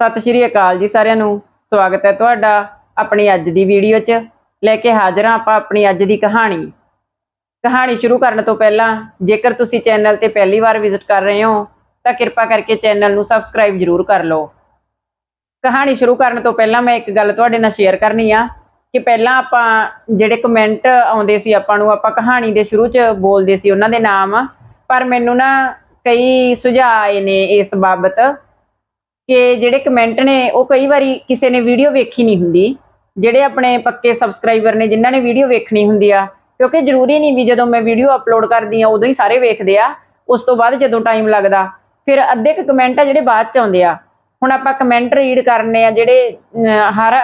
ਸਤਿ ਸ਼੍ਰੀ ਅਕਾਲ ਜੀ ਸਾਰਿਆਂ ਨੂੰ। ਸਵਾਗਤ ਹੈ ਤੁਹਾਡਾ ਆਪਣੀ ਅੱਜ ਦੀ ਵੀਡੀਓ 'ਚ। ਲੈ ਕੇ ਹਾਜ਼ਰ ਹਾਂ ਆਪਾਂ ਆਪਣੀ ਅੱਜ ਦੀ ਕਹਾਣੀ। ਕਹਾਣੀ ਸ਼ੁਰੂ ਕਰਨ ਤੋਂ ਪਹਿਲਾਂ, ਜੇਕਰ ਤੁਸੀਂ ਚੈਨਲ ਤੇ ਪਹਿਲੀ ਵਾਰ ਵਿਜ਼ਿਟ ਕਰ ਰਹੇ ਹੋ, ਤਾਂ ਕਿਰਪਾ ਕਰਕੇ ਚੈਨਲ ਨੂੰ ਸਬਸਕ੍ਰਾਈਬ ਜ਼ਰੂਰ ਕਰ ਲਓ। ਕਹਾਣੀ ਸ਼ੁਰੂ ਕਰਨ ਤੋਂ ਪਹਿਲਾਂ ਮੈਂ ਇੱਕ ਗੱਲ ਤੁਹਾਡੇ ਨਾਲ ਸ਼ੇਅਰ ਕਰਨੀ ਆ ਕਿ ਪਹਿਲਾਂ ਆਪਾਂ ਜਿਹੜੇ ਕਮੈਂਟ ਆਉਂਦੇ ਸੀ ਆਪਾਂ ਨੂੰ, ਆਪਾਂ ਕਹਾਣੀ ਦੇ ਸ਼ੁਰੂ 'ਚ ਬੋਲਦੇ ਸੀ ਉਹਨਾਂ ਦੇ ਨਾਮ। ਪਰ ਮੈਨੂੰ ਨਾ ਕਈ ਸੁਝਾਅ ਆਏ ਨੇ ਇਸ ਬਾਬਤ। ਕਿ ਜਿਹੜੇ ਕਮੈਂਟ ਨੇ, ਉਹ ਕਈ ਵਾਰੀ ਕਿਸੇ ਨੇ ਵੀਡੀਓ ਵੇਖੀ ਨਹੀਂ ਹੁੰਦੀ। ਜਿਹੜੇ ਆਪਣੇ ਪੱਕੇ ਸਬਸਕ੍ਰਾਈਬਰ ਨੇ, ਜਿਨ੍ਹਾਂ ਨੇ ਵੀਡੀਓ ਵੇਖਣੀ ਹੁੰਦੀ ਆ। ਕਿਉਂਕਿ ਜ਼ਰੂਰੀ ਨਹੀਂ ਵੀ ਜਦੋਂ ਮੈਂ ਵੀਡੀਓ ਅਪਲੋਡ ਕਰਦੀ ਆ, ਉਦੋਂ ਹੀ ਸਾਰੇ ਵੇਖਦੇ ਆ। ਉਸ ਤੋਂ ਬਾਅਦ ਜਦੋਂ ਟਾਈਮ ਲੱਗਦਾ। ਫਿਰ ਅੱਧੇ ਕੁ ਕਮੈਂਟ ਆ ਜਿਹੜੇ ਬਾਅਦ ਚ ਆਉਂਦੇ ਆ। ਹੁਣ ਆਪਾਂ ਕਮੈਂਟ ਰੀਡ ਕਰਨੇ ਆ, ਜਿਹੜੇ ਹਰ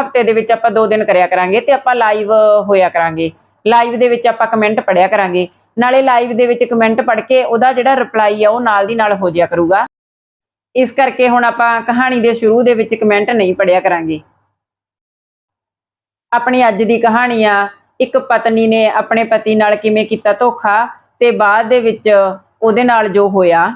ਹਫ਼ਤੇ ਦੇ ਵਿੱਚ ਆਪਾਂ ਦੋ ਦਿਨ ਕਰਿਆ ਕਰਾਂਗੇ ਤੇ ਆਪਾਂ ਲਾਈਵ ਹੋਇਆ ਕਰਾਂਗੇ। ਲਾਈਵ ਦੇ ਵਿੱਚ ਆਪਾਂ ਕਮੈਂਟ ਪੜਿਆ ਕਰਾਂਗੇ। ਨਾਲੇ ਲਾਈਵ ਦੇ ਵਿੱਚ ਕਮੈਂਟ ਪੜ੍ਹ ਕੇ ਉਹਦਾ ਜਿਹੜਾ ਰਿਪਲਾਈ ਆ, ਉਹ ਨਾਲ ਦੀ ਨਾਲ ਹੋ ਜਾਇਆ ਕਰੂਗਾ। ਇਸ ਕਰਕੇ ਹੁਣ ਆਪਾਂ ਕਹਾਣੀ ਦੇ ਸ਼ੁਰੂ ਦੇ ਵਿੱਚ ਕਮੈਂਟ ਨਹੀਂ ਪੜਿਆ ਕਰਾਂਗੇ। ਆਪਣੀ ਅੱਜ ਦੀ ਕਹਾਣੀ ਆ, ਇੱਕ ਪਤਨੀ ਨੇ ਆਪਣੇ ਪਤੀ ਨਾਲ ਕਿਵੇਂ ਕੀਤਾ ਧੋਖਾ ਤੇ ਬਾਅਦ ਦੇ ਵਿੱਚ ਉਹਦੇ ਨਾਲ ਜੋ ਹੋਇਆ।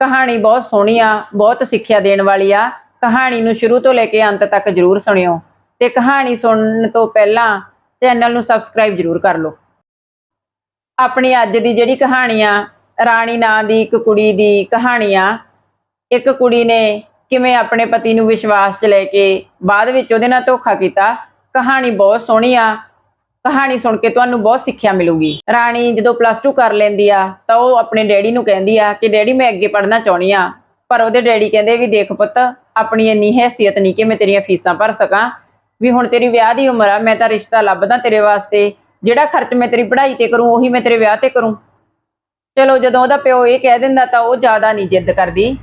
ਕਹਾਣੀ ਬਹੁਤ ਸੋਹਣੀ ਆ, ਬਹੁਤ ਸਿੱਖਿਆ ਦੇਣ ਵਾਲੀ ਆ। ਕਹਾਣੀ ਨੂੰ ਸ਼ੁਰੂ ਤੋਂ ਲੈ ਕੇ ਅੰਤ ਤੱਕ ਜਰੂਰ ਸੁਣਿਓ ਤੇ ਕਹਾਣੀ ਸੁਣਨ ਤੋਂ ਪਹਿਲਾਂ ਚੈਨਲ ਨੂੰ ਸਬਸਕ੍ਰਾਈਬ ਜਰੂਰ ਕਰ ਲਓ। ਆਪਣੀ ਅੱਜ ਦੀ ਜਿਹੜੀ ਕਹਾਣੀ ਆ, ਰਾਣੀ ਨਾਂ ਦੀ ਇੱਕ ਕੁੜੀ ਦੀ ਕਹਾਣੀ ਆ ਇੱਕ ਕੁੜੀ ਨੇ ਕਿਵੇਂ ਆਪਣੇ ਪਤੀ ਨੂੰ ਵਿਸ਼ਵਾਸ 'ਚ ਲੈ ਕੇ ਬਾਅਦ ਵਿੱਚ ਉਹਦੇ ਨਾਲ ਧੋਖਾ ਕੀਤਾ। ਕਹਾਣੀ ਬਹੁਤ ਸੋਹਣੀ ਆ। ਕਹਾਣੀ ਸੁਣ ਕੇ ਤੁਹਾਨੂੰ ਬਹੁਤ ਸਿੱਖਿਆ ਮਿਲੂਗੀ। ਰਾਣੀ ਜਦੋਂ ਪਲੱਸ 2 ਕਰ ਲੈਂਦੀ ਆ, ਤਾਂ ਉਹ ਆਪਣੇ ਡੈਡੀ ਨੂੰ ਕਹਿੰਦੀ ਆ ਕਿ, ਡੈਡੀ, ਮੈਂ ਅੱਗੇ ਪੜ੍ਹਨਾ ਚਾਹੁੰਦੀ ਆ। ਪਰ ਉਹਦੇ ਡੈਡੀ ਕਹਿੰਦੇ ਵੀ, ਦੇਖ ਪੁੱਤ, ਆਪਣੀ ਇੰਨੀ ਹੈਸੀਅਤ ਨਹੀਂ ਕਿ ਮੈਂ ਤੇਰੀਆਂ ਫੀਸਾਂ ਭਰ ਸਕਾਂ। ਵੀ ਹੁਣ ਤੇਰੀ ਵਿਆਹ ਦੀ ਉਮਰ ਆ, ਮੈਂ ਤਾਂ ਰਿਸ਼ਤਾ ਲੱਭਦਾ ਤੇਰੇ ਵਾਸਤੇ। ਜਿਹੜਾ ਖਰਚ ਮੈਂ ਤੇਰੀ ਪੜ੍ਹਾਈ ਤੇ ਕਰੂੰ, ਉਹੀ ਮੈਂ ਤੇਰੇ ਵਿਆਹ ਤੇ ਕਰੂੰ। ਚਲੋ, ਜਦੋਂ ਉਹਦਾ ਪਿਓ ਇਹ ਕਹਿ ਦਿੰਦਾ, ਤਾਂ ਉਹ ਜ਼ਿਆਦਾ ਨਹੀਂ ਜਿੱਦ ਕਰਦੀ।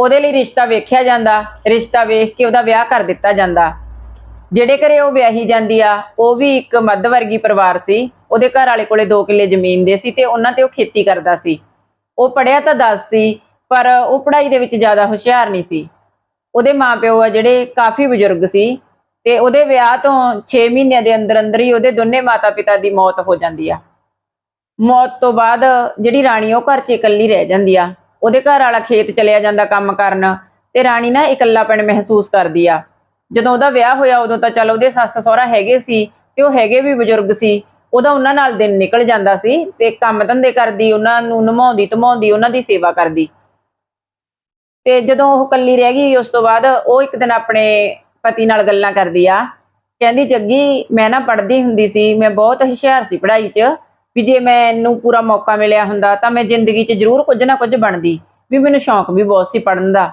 ਉਹਦੇ ਲਈ ਰਿਸ਼ਤਾ ਵੇਖਿਆ ਜਾਂਦਾ, ਰਿਸ਼ਤਾ ਵੇਖ ਕੇ ਉਹਦਾ ਵਿਆਹ ਕਰ ਦਿੱਤਾ ਜਾਂਦਾ। ਜਿਹੜੇ ਘਰੇ ਉਹ ਵਿਆਹੀ ਜਾਂਦੀ ਆ, ਉਹ ਵੀ ਇੱਕ ਮੱਧ ਵਰਗੀ ਪਰਿਵਾਰ ਸੀ। ਉਹਦੇ ਘਰ ਵਾਲੇ ਕੋਲੇ 2 ਕਿੱਲੇ ਜ਼ਮੀਨ ਦੇ ਸੀ ਤੇ ਉਹਨਾਂ ਤੇ ਉਹ ਖੇਤੀ ਕਰਦਾ ਸੀ। ਉਹ ਪੜਿਆ ਤਾਂ 10 ਸੀ, ਪਰ ਉਹ ਪੜ੍ਹਾਈ ਦੇ ਵਿੱਚ ਜ਼ਿਆਦਾ ਹੁਸ਼ਿਆਰ ਨਹੀਂ ਸੀ। ਉਹਦੇ ਮਾਪਿਓ ਆ ਜਿਹੜੇ ਕਾਫੀ ਬਜ਼ੁਰਗ ਸੀ ਤੇ ਉਹਦੇ ਵਿਆਹ ਤੋਂ 6 ਮਹੀਨਿਆਂ ਦੇ ਅੰਦਰ ਅੰਦਰ ਹੀ ਉਹਦੇ ਦੋਨੇ ਮਾਤਾ-ਪਿਤਾ ਦੀ ਮੌਤ ਹੋ ਜਾਂਦੀ ਆ। ਮੌਤ ਤੋਂ ਬਾਅਦ ਜਿਹੜੀ ਰਾਣੀ ਉਹ ਘਰ 'ਚ ਇਕੱਲੀ ਰਹਿ ਜਾਂਦੀ ਆ। ਉਹਦੇ ਘਰ ਵਾਲਾ ਖੇਤ ਚਲਿਆ ਜਾਂਦਾ ਕੰਮ ਕਰਨ ਤੇ ਰਾਣੀ ਨਾ ਇਕੱਲਾਪਣ ਮਹਿਸੂਸ ਕਰਦੀ ਆ। ਜਦੋਂ ਉਹਦਾ ਵਿਆਹ ਹੋਇਆ ਉਦੋਂ ਤਾਂ ਚਲ ਉਹਦੇ ਸੱਸ ਸਹੁਰਾ ਹੈਗੇ ਸੀ ਤੇ ਉਹ ਹੈਗੇ ਵੀ ਬਜ਼ੁਰਗ ਸੀ। ਉਹਦਾ ਉਹਨਾਂ ਨਾਲ ਦਿਨ ਨਿਕਲ ਜਾਂਦਾ ਸੀ ਤੇ ਕੰਮ ਧੰਦੇ ਕਰਦੀ, ਉਹਨਾਂ ਨੂੰ ਨਮਾਉਂਦੀ, ਧਮਾਉਂਦੀ, ਉਹਨਾਂ ਦੀ ਸੇਵਾ ਕਰਦੀ। ਤੇ ਜਦੋਂ ਉਹ ਇਕੱਲੀ ਰਹਿ ਗਈ ਉਸ ਤੋਂ ਬਾਅਦ ਉਹ ਇੱਕ ਦਿਨ ਆਪਣੇ ਪਤੀ ਨਾਲ ਗੱਲਾਂ ਕਰਦੀ ਆ। ਕਹਿੰਦੀ, ਜੱਗੀ, ਮੈਂ ਨਾ ਪੜ੍ਹਦੀ ਹੁੰਦੀ ਸੀ, ਮੈਂ ਬਹੁਤ ਹੁਸ਼ਿਆਰ ਸੀ ਪੜ੍ਹਾਈ 'ਚ। ਵੀ ਜੇ ਮੈਨੂੰ ਪੂਰਾ ਮੌਕਾ ਮਿਲਿਆ ਹੁੰਦਾ ਤਾਂ ਮੈਂ ਜ਼ਿੰਦਗੀ 'ਚ ਜ਼ਰੂਰ ਕੁਝ ਨਾ ਕੁਝ ਬਣਦੀ। ਵੀ ਮੈਨੂੰ ਸ਼ੌਂਕ ਵੀ ਬਹੁਤ ਸੀ ਪੜ੍ਹਨ ਦਾ।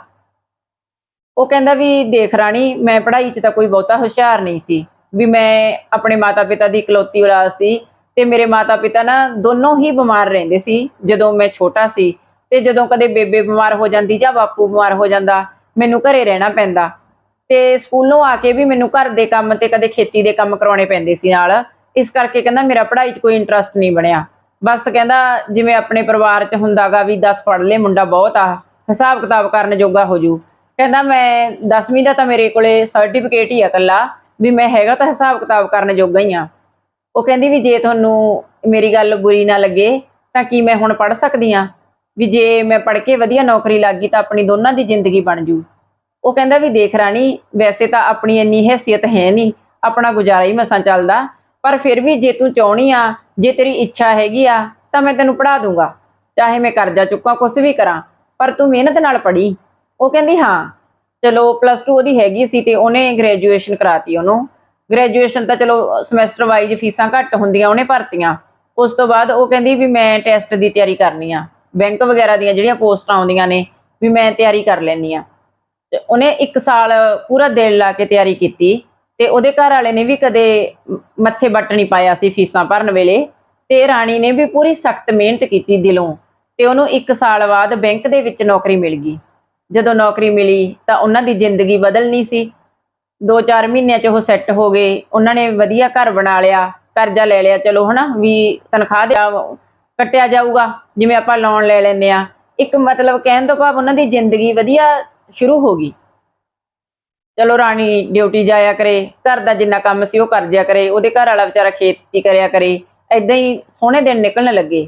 ਉਹ ਕਹਿੰਦਾ ਵੀ ਦੇਖ ਰਾਣੀ, ਮੈਂ ਪੜ੍ਹਾਈ 'ਚ ਤਾਂ ਕੋਈ ਬਹੁਤਾ ਹੁਸ਼ਿਆਰ ਨਹੀਂ ਸੀ। ਵੀ ਮੈਂ ਆਪਣੇ ਮਾਤਾ-ਪਿਤਾ ਦੀ ਇਕਲੌਤੀ ਔਲਾਦ ਸੀ ਤੇ ਮੇਰੇ ਮਾਤਾ-ਪਿਤਾ ਨਾ ਦੋਨੋਂ ਹੀ ਬਿਮਾਰ ਰਹਿੰਦੇ ਸੀ, ਜਦੋਂ ਮੈਂ ਛੋਟਾ ਸੀ। ਤੇ ਜਦੋਂ ਕਦੇ ਬੇਬੇ ਬਿਮਾਰ ਹੋ ਜਾਂਦੀ ਜਾਂ ਬਾਪੂ ਬਿਮਾਰ ਹੋ ਜਾਂਦਾ, ਮੈਨੂੰ ਘਰੇ ਰਹਿਣਾ ਪੈਂਦਾ। ਤੇ ਸਕੂਲੋਂ ਆ ਕੇ ਵੀ ਮੈਨੂੰ ਘਰ ਦੇ ਕੰਮ ਤੇ ਕਦੇ ਖੇਤੀ ਦੇ ਕੰਮ ਕਰਾਉਣੇ ਪੈਂਦੇ ਸੀ ਨਾਲ। ਇਸ ਕਰਕੇ ਕਹਿੰਦਾ ਮੇਰਾ ਪੜ੍ਹਾਈ 'ਚ ਕੋਈ ਇੰਟਰਸਟ ਨਹੀਂ ਬਣਿਆ। ਬਸ ਕਹਿੰਦਾ ਜਿਵੇਂ ਆਪਣੇ ਪਰਿਵਾਰ 'ਚ ਹੁੰਦਾਗਾ ਵੀ 10 ਪੜ੍ਹ ਲੇ ਮੁੰਡਾ ਬਹੁਤ ਆ, ਹਿਸਾਬ ਕਿਤਾਬ ਕਰਨ ਜੋਗਾ ਹੋ ਜੂ। ਕਹਿੰਦਾ ਮੈਂ 10ਵੀਂ ਦਾ ਤਾਂ ਮੇਰੇ ਕੋਲੇ ਸਰਟੀਫਿਕੇਟ ਹੀ ਆ ਇਕੱਲਾ, ਵੀ ਮੈਂ ਹੈਗਾ ਤਾਂ ਹਿਸਾਬ ਕਿਤਾਬ ਕਰਨ ਜੋਗਾ ਹੀ ਆ। ਉਹ ਕਹਿੰਦੀ ਵੀ ਜੇ ਤੁਹਾਨੂੰ ਮੇਰੀ ਗੱਲ ਬੁਰੀ ਨਾ ਲੱਗੇ, ਤਾਂ ਕੀ ਮੈਂ ਹੁਣ ਪੜ੍ਹ ਸਕਦੀ ਆ? ਵੀ ਜੇ ਮੈਂ ਪੜ੍ਹ ਕੇ ਵਧੀਆ ਨੌਕਰੀ ਲੱਗ ਗਈ ਤਾਂ ਆਪਣੀ ਦੋਨਾਂ ਦੀ ਜ਼ਿੰਦਗੀ ਬਣ ਜੂ। ਉਹ ਕਹਿੰਦਾ ਵੀ ਦੇਖ ਰਾਣੀ, ਵੈਸੇ ਤਾਂ ਆਪਣੀ ਇੰਨੀ ਹੈਸੀਅਤ ਹੈ ਨਹੀਂ, ਆਪਣਾ ਗੁਜ਼ਾਰਾ ਹੀ ਮਸਾਂ ਚੱਲਦਾ। ਪਰ ਫਿਰ ਵੀ ਜੇ ਤੂੰ ਚਾਹਣੀ ਆ, ਜੇ ਤੇਰੀ ਇੱਛਾ ਹੈਗੀ ਆ, ਤਾਂ ਮੈਂ ਤੈਨੂੰ ਪੜ੍ਹਾ ਦੂੰਗਾ। ਚਾਹੇ ਮੈਂ ਕਰਜ਼ਾ ਚੁੱਕਾਂ ਕੁਝ ਵੀ ਕਰਾਂ, ਪਰ ਤੂੰ ਮਿਹਨਤ ਨਾਲ ਪੜ੍ਹੀ। ਉਹ ਕਹਿੰਦੀ, ਹਾਂ, ਚਲੋ ਪਲੱਸ 2 ਉਹਦੀ ਹੈਗੀ ਸੀ ਤੇ ਉਹਨੇ ਗ੍ਰੈਜੂਏਸ਼ਨ ਕਰਾਤੀ ਉਹਨੂੰ। ਗ੍ਰੈਜੂਏਸ਼ਨ ਤਾਂ ਚਲੋ ਸਮੈਸਟਰ ਵਾਈਜ਼ ਫੀਸਾਂ ਘੱਟ ਹੁੰਦੀਆਂ, ਉਹਨੇ ਭਰਤੀਆਂ। ਉਸ ਤੋਂ ਬਾਅਦ ਉਹ ਕਹਿੰਦੀ ਵੀ ਮੈਂ ਟੈਸਟ ਦੀ ਤਿਆਰੀ ਕਰਨੀ ਆ। ਬੈਂਕ ਵਗੈਰਾ ਦੀਆਂ ਜਿਹੜੀਆਂ ਪੋਸਟਾਂ ਆਉਂਦੀਆਂ ਨੇ, ਵੀ ਮੈਂ ਤਿਆਰੀ ਕਰ ਲੈਣੀ ਆ। ਤੇ ਉਹਨੇ 1 ਸਾਲ ਪੂਰਾ ਦਿਲ ਲਾ ਕੇ ਤਿਆਰੀ ਕੀਤੀ। ਤੇ ਉਹਦੇ ਘਰ ਵਾਲੇ ਨੇ ਵੀ ਕਦੇ ਮੱਥੇ ਵੱਟ ਨਹੀਂ ਪਾਇਆ ਸੀ ਫੀਸਾਂ ਭਰਨ ਵੇਲੇ। ਤੇ ਰਾਣੀ ਨੇ ਵੀ ਪੂਰੀ ਸਖਤ ਮਿਹਨਤ ਕੀਤੀ ਦਿਲੋਂ। ਤੇ ਉਹਨੂੰ 1 ਸਾਲ ਬਾਅਦ ਬੈਂਕ ਦੇ ਵਿੱਚ ਨੌਕਰੀ ਮਿਲ ਗਈ। ਜਦੋਂ ਨੌਕਰੀ ਮਿਲੀ ਤਾਂ ਉਹਨਾਂ ਦੀ ਜ਼ਿੰਦਗੀ ਬਦਲਣੀ ਸੀ। 2-4 ਮਹੀਨਿਆਂ 'ਚ ਉਹ ਸੈੱਟ ਹੋ ਗਏ। ਉਹਨਾਂ ਨੇ ਵਧੀਆ ਘਰ ਬਣਾ ਲਿਆ, ਕਰਜ਼ਾ ਲੈ ਲਿਆ। ਚਲੋ ਹਨਾ, ਵੀ ਤਨਖਾਹ ਦੇ ਕੱਟਿਆ ਜਾਊਗਾ, ਜਿਵੇਂ ਆਪਾਂ ਲੋਨ ਲੈ ਲੈਂਦੇ ਆ ਇੱਕ ਮਤਲਬ ਕਹਿਣ ਤੋਂ ਭਾਵ ਉਹਨਾਂ ਦੀ ਜ਼ਿੰਦਗੀ ਵਧੀਆ ਸ਼ੁਰੂ ਹੋ ਗਈ। ਚਲੋ ਰਾਣੀ ਡਿਊਟੀ ਜਾਇਆ ਕਰੇ, ਘਰ ਦਾ ਜਿੰਨਾ ਕੰਮ ਸੀ ਉਹ ਕਰ ਜਿਆ ਕਰੇ, ਉਹਦੇ ਘਰ ਵਾਲਾ ਵਿਚਾਰਾ ਖੇਤੀ ਕਰਿਆ ਕਰੇ ਐਦਾਂ ਹੀ ਸੋਹਣੇ ਦਿਨ ਨਿਕਲਣ ਲੱਗੇ।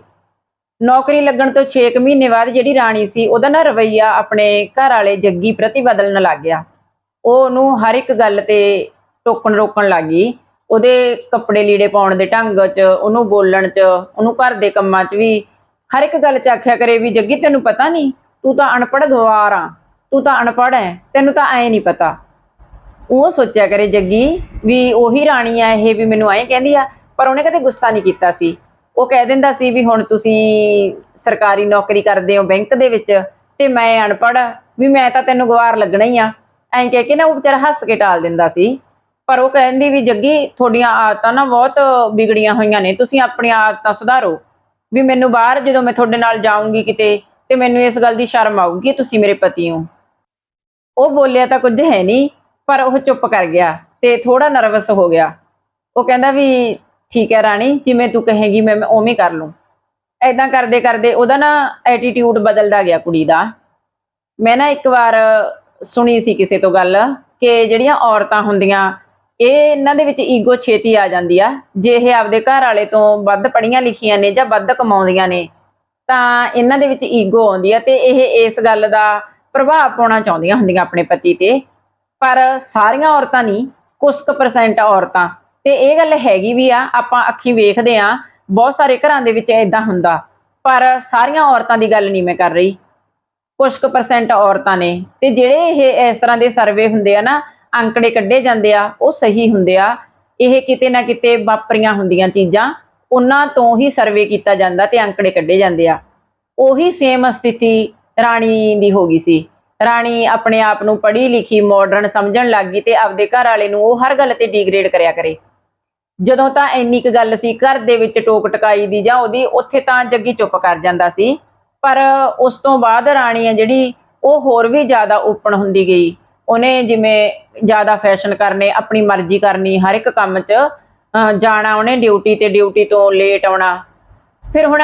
ਨੌਕਰੀ ਲੱਗਣ ਤੋਂ 6 ਮਹੀਨੇ ਬਾਅਦ ਜਿਹੜੀ ਰਾਣੀ ਸੀ, ਉਹਦਾ ਨਾ ਰਵਈਆ ਆਪਣੇ ਘਰ ਵਾਲੇ ਜੱਗੀ ਪ੍ਰਤੀ ਬਦਲਣ ਲੱਗ ਗਿਆ। ਉਹ ਉਹਨੂੰ ਹਰ ਇੱਕ ਗੱਲ ਤੇ ਟੋਕਣ ਰੋਕਣ ਲੱਗ ਗਈ। ਉਹਦੇ ਕੱਪੜੇ ਲੀੜੇ ਪਾਉਣ ਦੇ ਢੰਗ 'ਚ, ਉਹਨੂੰ ਬੋਲਣ 'ਚ, ਉਹਨੂੰ ਘਰ ਦੇ ਕੰਮਾਂ 'ਚ ਵੀ ਹਰ ਇੱਕ ਗੱਲ 'ਚ ਆਖਿਆ ਕਰੇ ਵੀ, ਜੱਗੀ ਤੈਨੂੰ ਪਤਾ ਨਹੀਂ ਤੂੰ ਤਾਂ ਅਨਪੜ੍ਹ ਗਵਾਰ ਆ, ਤੂੰ ਤਾਂ ਅਨਪੜ੍ਹ ਹੈ ਤੈਨੂੰ ਤਾਂ ਐ ਨਹੀਂ ਪਤਾ। ਉਹ ਸੋਚਿਆ ਕਰੇ ਜੱਗੀ ਵੀ ਉਹੀ ਰਾਣੀ ਆ ਇਹ ਵੀ ਮੈਨੂੰ ਐਂ ਕਹਿੰਦੀ ਆ, ਪਰ ਉਹਨੇ ਕਦੇ ਗੁੱਸਾ ਨਹੀਂ ਕੀਤਾ ਸੀ। ਉਹ ਕਹਿ ਦਿੰਦਾ ਸੀ ਵੀ ਹੁਣ ਤੁਸੀਂ ਸਰਕਾਰੀ ਨੌਕਰੀ ਕਰਦੇ ਹੋ ਬੈਂਕ ਦੇ ਵਿੱਚ ਤੇ ਮੈਂ ਅਨਪੜ੍ਹ ਵੀ ਮੈਂ ਤਾਂ ਤੈਨੂੰ ਗਵਾਰ ਲੱਗਣਾ ਹੀ ਆ। ਐਂ ਕਹਿ ਕੇ ਨਾ ਉਹ ਵਿਚਾਰਾ ਹੱਸ ਕੇ ਟਾਲ ਦਿੰਦਾ ਸੀ। ਪਰ ਉਹ ਕਹਿੰਦੀ ਵੀ ਜੱਗੀ ਤੁਹਾਡੀਆਂ ਆਦਤਾਂ ਨਾ ਬਹੁਤ ਵਿਗੜੀਆਂ ਹੋਈਆਂ ਨੇ, ਤੁਸੀਂ ਆਪਣੀਆਂ ਆਦਤਾਂ ਸੁਧਾਰੋ। ਵੀ ਮੈਨੂੰ ਬਾਹਰ ਜਦੋਂ ਮੈਂ ਤੁਹਾਡੇ ਨਾਲ ਜਾਊਂਗੀ ਕਿਤੇ, ਤੇ ਮੈਨੂੰ ਇਸ ਗੱਲ ਦੀ ਸ਼ਰਮ ਆਊਗੀ, ਤੁਸੀਂ ਮੇਰੇ ਪਤੀ ਹੋ। ਉਹ ਬੋਲਿਆ ਤਾਂ ਕੁਝ ਹੈ ਨਹੀਂ। ਪਰ ਉਹ ਚੁੱਪ ਕਰ ਗਿਆ ਤੇ ਥੋੜਾ ਨਰਵਸ ਹੋ ਗਿਆ। ਉਹ ਕਹਿੰਦਾ ਵੀ ਠੀਕ ਹੈ ਰਾਣੀ, ਜਿਵੇਂ ਤੂੰ ਕਹੇਗੀ ਮੈਂ ਉਵੇਂ ਕਰ ਲੂੰ। ਐਦਾਂ ਕਰਦੇ ਕਰਦੇ ਉਹਦਾ ਨਾ ਐਟੀਟਿਊਡ ਬਦਲਦਾ ਗਿਆ ਕੁੜੀ ਦਾ। ਮੈਂ ਨਾ ਇੱਕ ਵਾਰ ਸੁਣੀ ਸੀ ਕਿਸੇ ਤੋਂ ਗੱਲ ਕਿ ਜਿਹੜੀਆਂ ਔਰਤਾਂ ਹੁੰਦੀਆਂ, ਇਹ ਇਹਨਾਂ ਦੇ ਵਿੱਚ ਈਗੋ ਛੇਤੀ ਆ ਜਾਂਦੀ ਆ। ਜੇ ਇਹ ਆਪਦੇ ਘਰ ਵਾਲੇ ਤੋਂ ਵੱਧ ਪੜੀਆਂ ਲਿਖੀਆਂ ਨੇ ਜਾਂ ਵੱਧ ਕਮਾਉਂਦੀਆਂ ਨੇ, ਤਾਂ ਇਹਨਾਂ ਦੇ ਵਿੱਚ ਈਗੋ ਆਉਂਦੀ ਆ ਤੇ ਇਹ ਇਸ ਗੱਲ ਦਾ ਪ੍ਰਭਾਵ ਪਾਉਣਾ ਚਾਹੁੰਦੀਆਂ ਹੁੰਦੀਆਂ ਆਪਣੇ ਪਤੀ ਤੇ। ਪਰ ਸਾਰੀਆਂ ਔਰਤਾਂ ਨਹੀਂ ਕੁਝ ਕੁ ਪਰਸੈਂਟ ਔਰਤਾਂ। ਤੇ ਇਹ ਗੱਲ ਹੈਗੀ ਵੀ ਆ, ਆਪਾਂ ਅੱਖੀ ਵੇਖਦੇ ਆ ਬਹੁਤ ਸਾਰੇ ਘਰਾਂ ਦੇ ਵਿੱਚ ਇਦਾਂ ਹੁੰਦਾ। ਪਰ ਸਾਰੀਆਂ ਔਰਤਾਂ ਦੀ ਗੱਲ ਨਹੀਂ ਮੈਂ ਕਰ ਰਹੀ। ਕੁਝ ਕੁ ਪਰਸੈਂਟ ਔਰਤਾਂ ਨੇ। ਤੇ ਜਿਹੜੇ ਇਹ ਇਸ ਤਰ੍ਹਾਂ ਦੇ ਸਰਵੇ ਹੁੰਦੇ ਆ ਨਾ, ਅੰਕੜੇ ਕੱਢੇ ਜਾਂਦੇ ਆ, ਉਹ ਸਹੀ ਹੁੰਦੇ ਆ। ਇਹ ਕਿਤੇ ਨਾ ਕਿਤੇ ਵਾਪਰੀਆਂ ਹੁੰਦੀਆਂ ਚੀਜ਼ਾਂ। ਉਹਨਾਂ ਤੋਂ ਹੀ ਸਰਵੇ ਕੀਤਾ ਜਾਂਦਾ ਤੇ ਅੰਕੜੇ ਕੱਢੇ ਜਾਂਦੇ ਆ। ਉਹੀ ਸੇਮ ਸਥਿਤੀ ਰਾਣੀ ਦੀ ਹੋ ਗਈ ਸੀ। ਰਾਣੀ ਆਪਣੇ ਆਪ ਨੂੰ ਪੜ੍ਹੀ ਲਿਖੀ ਮਾਡਰਨ ਸਮਝਣ ਲੱਗ ਗਈ ਤੇ ਆਪਦੇ ਘਰ ਵਾਲੇ ਨੂੰ ਉਹ ਹਰ ਗੱਲ ਤੇ ਡਿਗਰੇਡ ਕਰਿਆ ਕਰੇ। ਜਦੋਂ ਤਾਂ ਇੰਨੀ ਕੁ ਗੱਲ ਸੀ, ਘਰ ਦੇ ਵਿੱਚ ਟੋਕ ਟਕਾਈ ਦੀ ਜਾਂ ਉਹਦੀ, ਉੱਥੇ ਤਾਂ ਜੱਗੀ ਚੁੱਪ ਕਰ ਜਾਂਦਾ ਸੀ। ਪਰ ਉਸ ਤੋਂ ਬਾਅਦ ਰਾਣੀ ਆ ਜਿਹੜੀ, ਉਹ ਹੋਰ ਵੀ ਜ਼ਿਆਦਾ ਓਪਨ ਹੁੰਦੀ ਗਈ। ਉਹਨੇ ਜਿਵੇਂ ਜ਼ਿਆਦਾ ਫੈਸ਼ਨ ਕਰਨੇ, ਆਪਣੀ ਮਰਜ਼ੀ ਕਰਨੀ, ਹਰ ਇੱਕ ਕੰਮ 'ਚ, ਅਹ ਜਾਣਾ ਉਹਨੇ ਡਿਊਟੀ ਤੇ ਡਿਊਟੀ ਤੋਂ ਲੇਟ ਆਉਣਾ। ਫਿਰ ਹੁਣ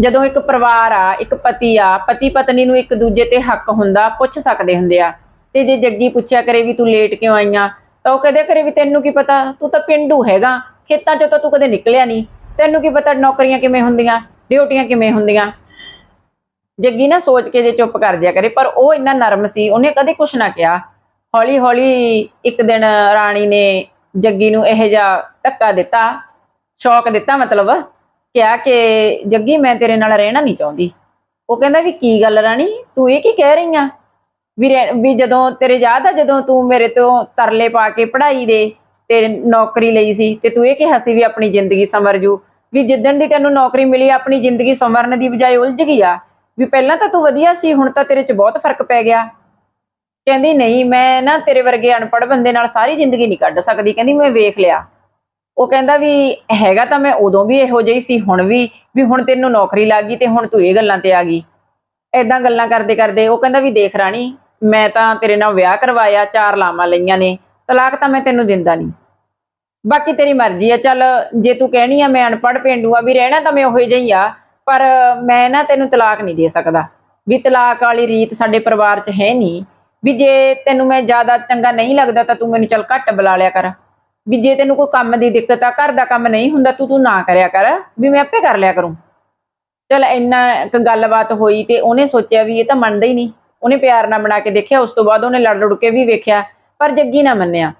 ਜਦੋਂ ਇੱਕ ਪਰਿਵਾਰ ਆ, ਇੱਕ ਪਤੀ ਆ, ਪਤੀ ਪਤਨੀ ਨੂੰ ਇੱਕ ਦੂਜੇ ਤੇ ਹੱਕ ਹੁੰਦਾ, ਪੁੱਛ ਸਕਦੇ ਹੁੰਦੇ ਆ। ਤੇ ਜੇ ਜੱਗੀ ਪੁੱਛਿਆ ਕਰੇ ਵੀ ਤੂੰ ਲੇਟ ਕਿਉਂ ਆਈਆਂ ਤਾਂ ਉਹ ਕਹਦੇ ਕਰੇ ਵੀ ਤੈਨੂੰ ਕੀ ਪਤਾ, ਤੂੰ ਤਾਂ ਪਿੰਡੂ ਹੈਗਾ। ਖੇਤਾਂ 'ਚੋਂ ਤਾਂ ਤੂੰ ਕਦੇ ਨਿਕਲਿਆ ਨਹੀਂ। ਤੈਨੂੰ ਕੀ ਪਤਾ ਨੌਕਰੀਆਂ ਕਿਵੇਂ ਹੁੰਦੀਆਂ, ਡਿਊਟੀਆਂ ਕਿਵੇਂ ਹੁੰਦੀਆਂ। ਜੱਗੀ ਨਾ ਸੋਚ ਕੇ ਜੇ ਚੁੱਪ ਕਰ ਜਿਆ ਕਰੇ, ਪਰ ਉਹ ਇੰਨਾ ਨਰਮ ਸੀ, ਉਹਨੇ ਕਦੇ ਕੁਛ ਨਾ ਕਿਹਾ। ਹੌਲੀ ਹੌਲੀ ਇੱਕ ਦਿਨ ਰਾਣੀ ਨੇ ਜੱਗੀ ਨੂੰ ਇਹ ਜਿਹਾ ਧੱਕਾ ਦਿੱਤਾ, ਸ਼ੌਕ ਦਿੱਤਾ ਮਤਲਬ। ਕਿਹਾ ਕਿ ਜੱਗੀ, ਮੈਂ ਤੇਰੇ ਨਾਲ ਰਹਿਣਾ ਨਹੀਂ ਚਾਹੁੰਦੀ। ਉਹ ਕਹਿੰਦਾ ਵੀ ਕੀ ਗੱਲ ਰਾਣੀ? ਤੂੰ ਇਹ ਕੀ ਕਹਿ ਰਹੀ ਆ? ਵੀ ਰਹਿ- ਵੀ ਜਦੋਂ ਤੇਰੇ ਯਾਦ ਆ, ਜਦੋਂ ਤੂੰ ਮੇਰੇ ਤੋਂ ਤਰਲੇ ਪਾ ਕੇ ਪੜ੍ਹਾਈ ਦੇ ਤੇ ਨੌਕਰੀ ਲਈ ਸੀ, ਤੇ ਤੂੰ ਇਹ ਕਿਹਾ ਸੀ ਵੀ ਆਪਣੀ ਜ਼ਿੰਦਗੀ ਸੰਵਰ ਜੂ। ਵੀ ਜਿੱਦਣ ਦੀ ਤੈਨੂੰ ਨੌਕਰੀ ਮਿਲੀ, ਆਪਣੀ ਜ਼ਿੰਦਗੀ ਸੰਵਰਨ ਦੀ ਬਜਾਏ ਉਲਝ ਗਈ ਆ। ਵੀ ਪਹਿਲਾਂ ਤਾਂ ਤੂੰ ਵਧੀਆ ਸੀ, ਹੁਣ ਤਾਂ ਤੇਰੇ 'ਚ ਬਹੁਤ ਫ਼ਰਕ ਪੈ ਗਿਆ। ਕਹਿੰਦੀ, ਨਹੀਂ, ਮੈਂ ਨਾ ਤੇਰੇ ਵਰਗੇ ਅਨਪੜ੍ਹ ਬੰਦੇ ਨਾਲ ਸਾਰੀ ਜ਼ਿੰਦਗੀ ਨਹੀਂ ਕੱਢ ਸਕਦੀ। ਕਹਿੰਦੀ, ਮੈਂ ਵੇਖ ਲਿਆ। ਉਹ ਕਹਿੰਦਾ ਵੀ ਹੈਗਾ ਤਾਂ ਮੈਂ ਉਦੋਂ ਵੀ ਇਹੋ ਜਿਹੀ ਸੀ, ਹੁਣ ਵੀ ਵੀ ਹੁਣ ਤੈਨੂੰ ਨੌਕਰੀ ਲੱਗ ਗਈ ਤੇ ਹੁਣ ਤੂੰ ਇਹ ਗੱਲਾਂ ਤੇ ਆ ਗਈ। ਐਦਾਂ ਗੱਲਾਂ ਕਰਦੇ ਕਰਦੇ ਉਹ ਕਹਿੰਦਾ ਵੀ ਦੇਖ ਰਾਣੀ, ਮੈਂ ਤਾਂ ਤੇਰੇ ਨਾਲ ਵਿਆਹ ਕਰਵਾਇਆ, ਚਾਰ ਲਾਵਾਂ ਲਈਆਂ ਨੇ, ਤਲਾਕ ਤਾਂ ਮੈਂ ਤੈਨੂੰ ਦਿੰਦਾ ਨਹੀਂ। ਬਾਕੀ ਤੇਰੀ ਮਰਜ਼ੀ ਆ, ਚੱਲ ਜੇ ਤੂੰ ਕਹਿਣੀ ਆ ਮੈਂ ਅਨਪੜ੍ਹ ਪੇਂਡੂ ਆ, ਵੀ ਰਹਿਣਾ ਤਾਂ ਮੈਂ ਉਹੋ ਜਿਹੀ ਆ, ਪਰ ਮੈਂ ਨਾ ਤੈਨੂੰ ਤਲਾਕ ਨਹੀਂ ਦੇ ਸਕਦਾ। ਵੀ ਤਲਾਕ ਵਾਲੀ ਰੀਤ ਸਾਡੇ ਪਰਿਵਾਰ 'ਚ ਹੈ ਨਹੀਂ, ਵੀ ਜੇ ਤੈਨੂੰ ਮੈਂ ਜ਼ਿਆਦਾ ਚੰਗਾ ਨਹੀਂ ਲੱਗਦਾ ਤਾਂ ਤੂੰ ਮੈਨੂੰ ਚੱਲ ਘੱਟ ਬੁਲਾ ਲਿਆ ਕਰ। ਵੀ ਜੇ ਤੈਨੂੰ ਕੋਈ ਕੰਮ ਦੀ ਦਿੱਕਤ ਆ, ਘਰ ਦਾ ਕੰਮ ਨਹੀਂ ਹੁੰਦਾ, ਤੂੰ ਤੂੰ ਨਾ ਕਰਿਆ ਕਰ, ਵੀ ਮੈਂ ਆਪੇ ਕਰ ਲਿਆ ਕਰੂੰ। ਚਲ ਇੰਨਾ ਕੁ ਗੱਲਬਾਤ ਹੋਈ ਤੇ ਉਹਨੇ ਸੋਚਿਆ ਵੀ ਇਹ ਤਾਂ ਮੰਨਦਾ ਹੀ ਨਹੀਂ। ਉਹਨੇ ਪਿਆਰ ਨਾਲ ਬਣਾ ਕੇ ਦੇਖਿਆ, ਉਸ ਤੋਂ ਬਾਅਦ ਉਹਨੇ ਲੜ ਲੁੜ ਕੇ ਵੀ ਵੇਖਿਆ, ਪਰ ਜੱਗੀ ਨਾ ਮੰਨਿਆ।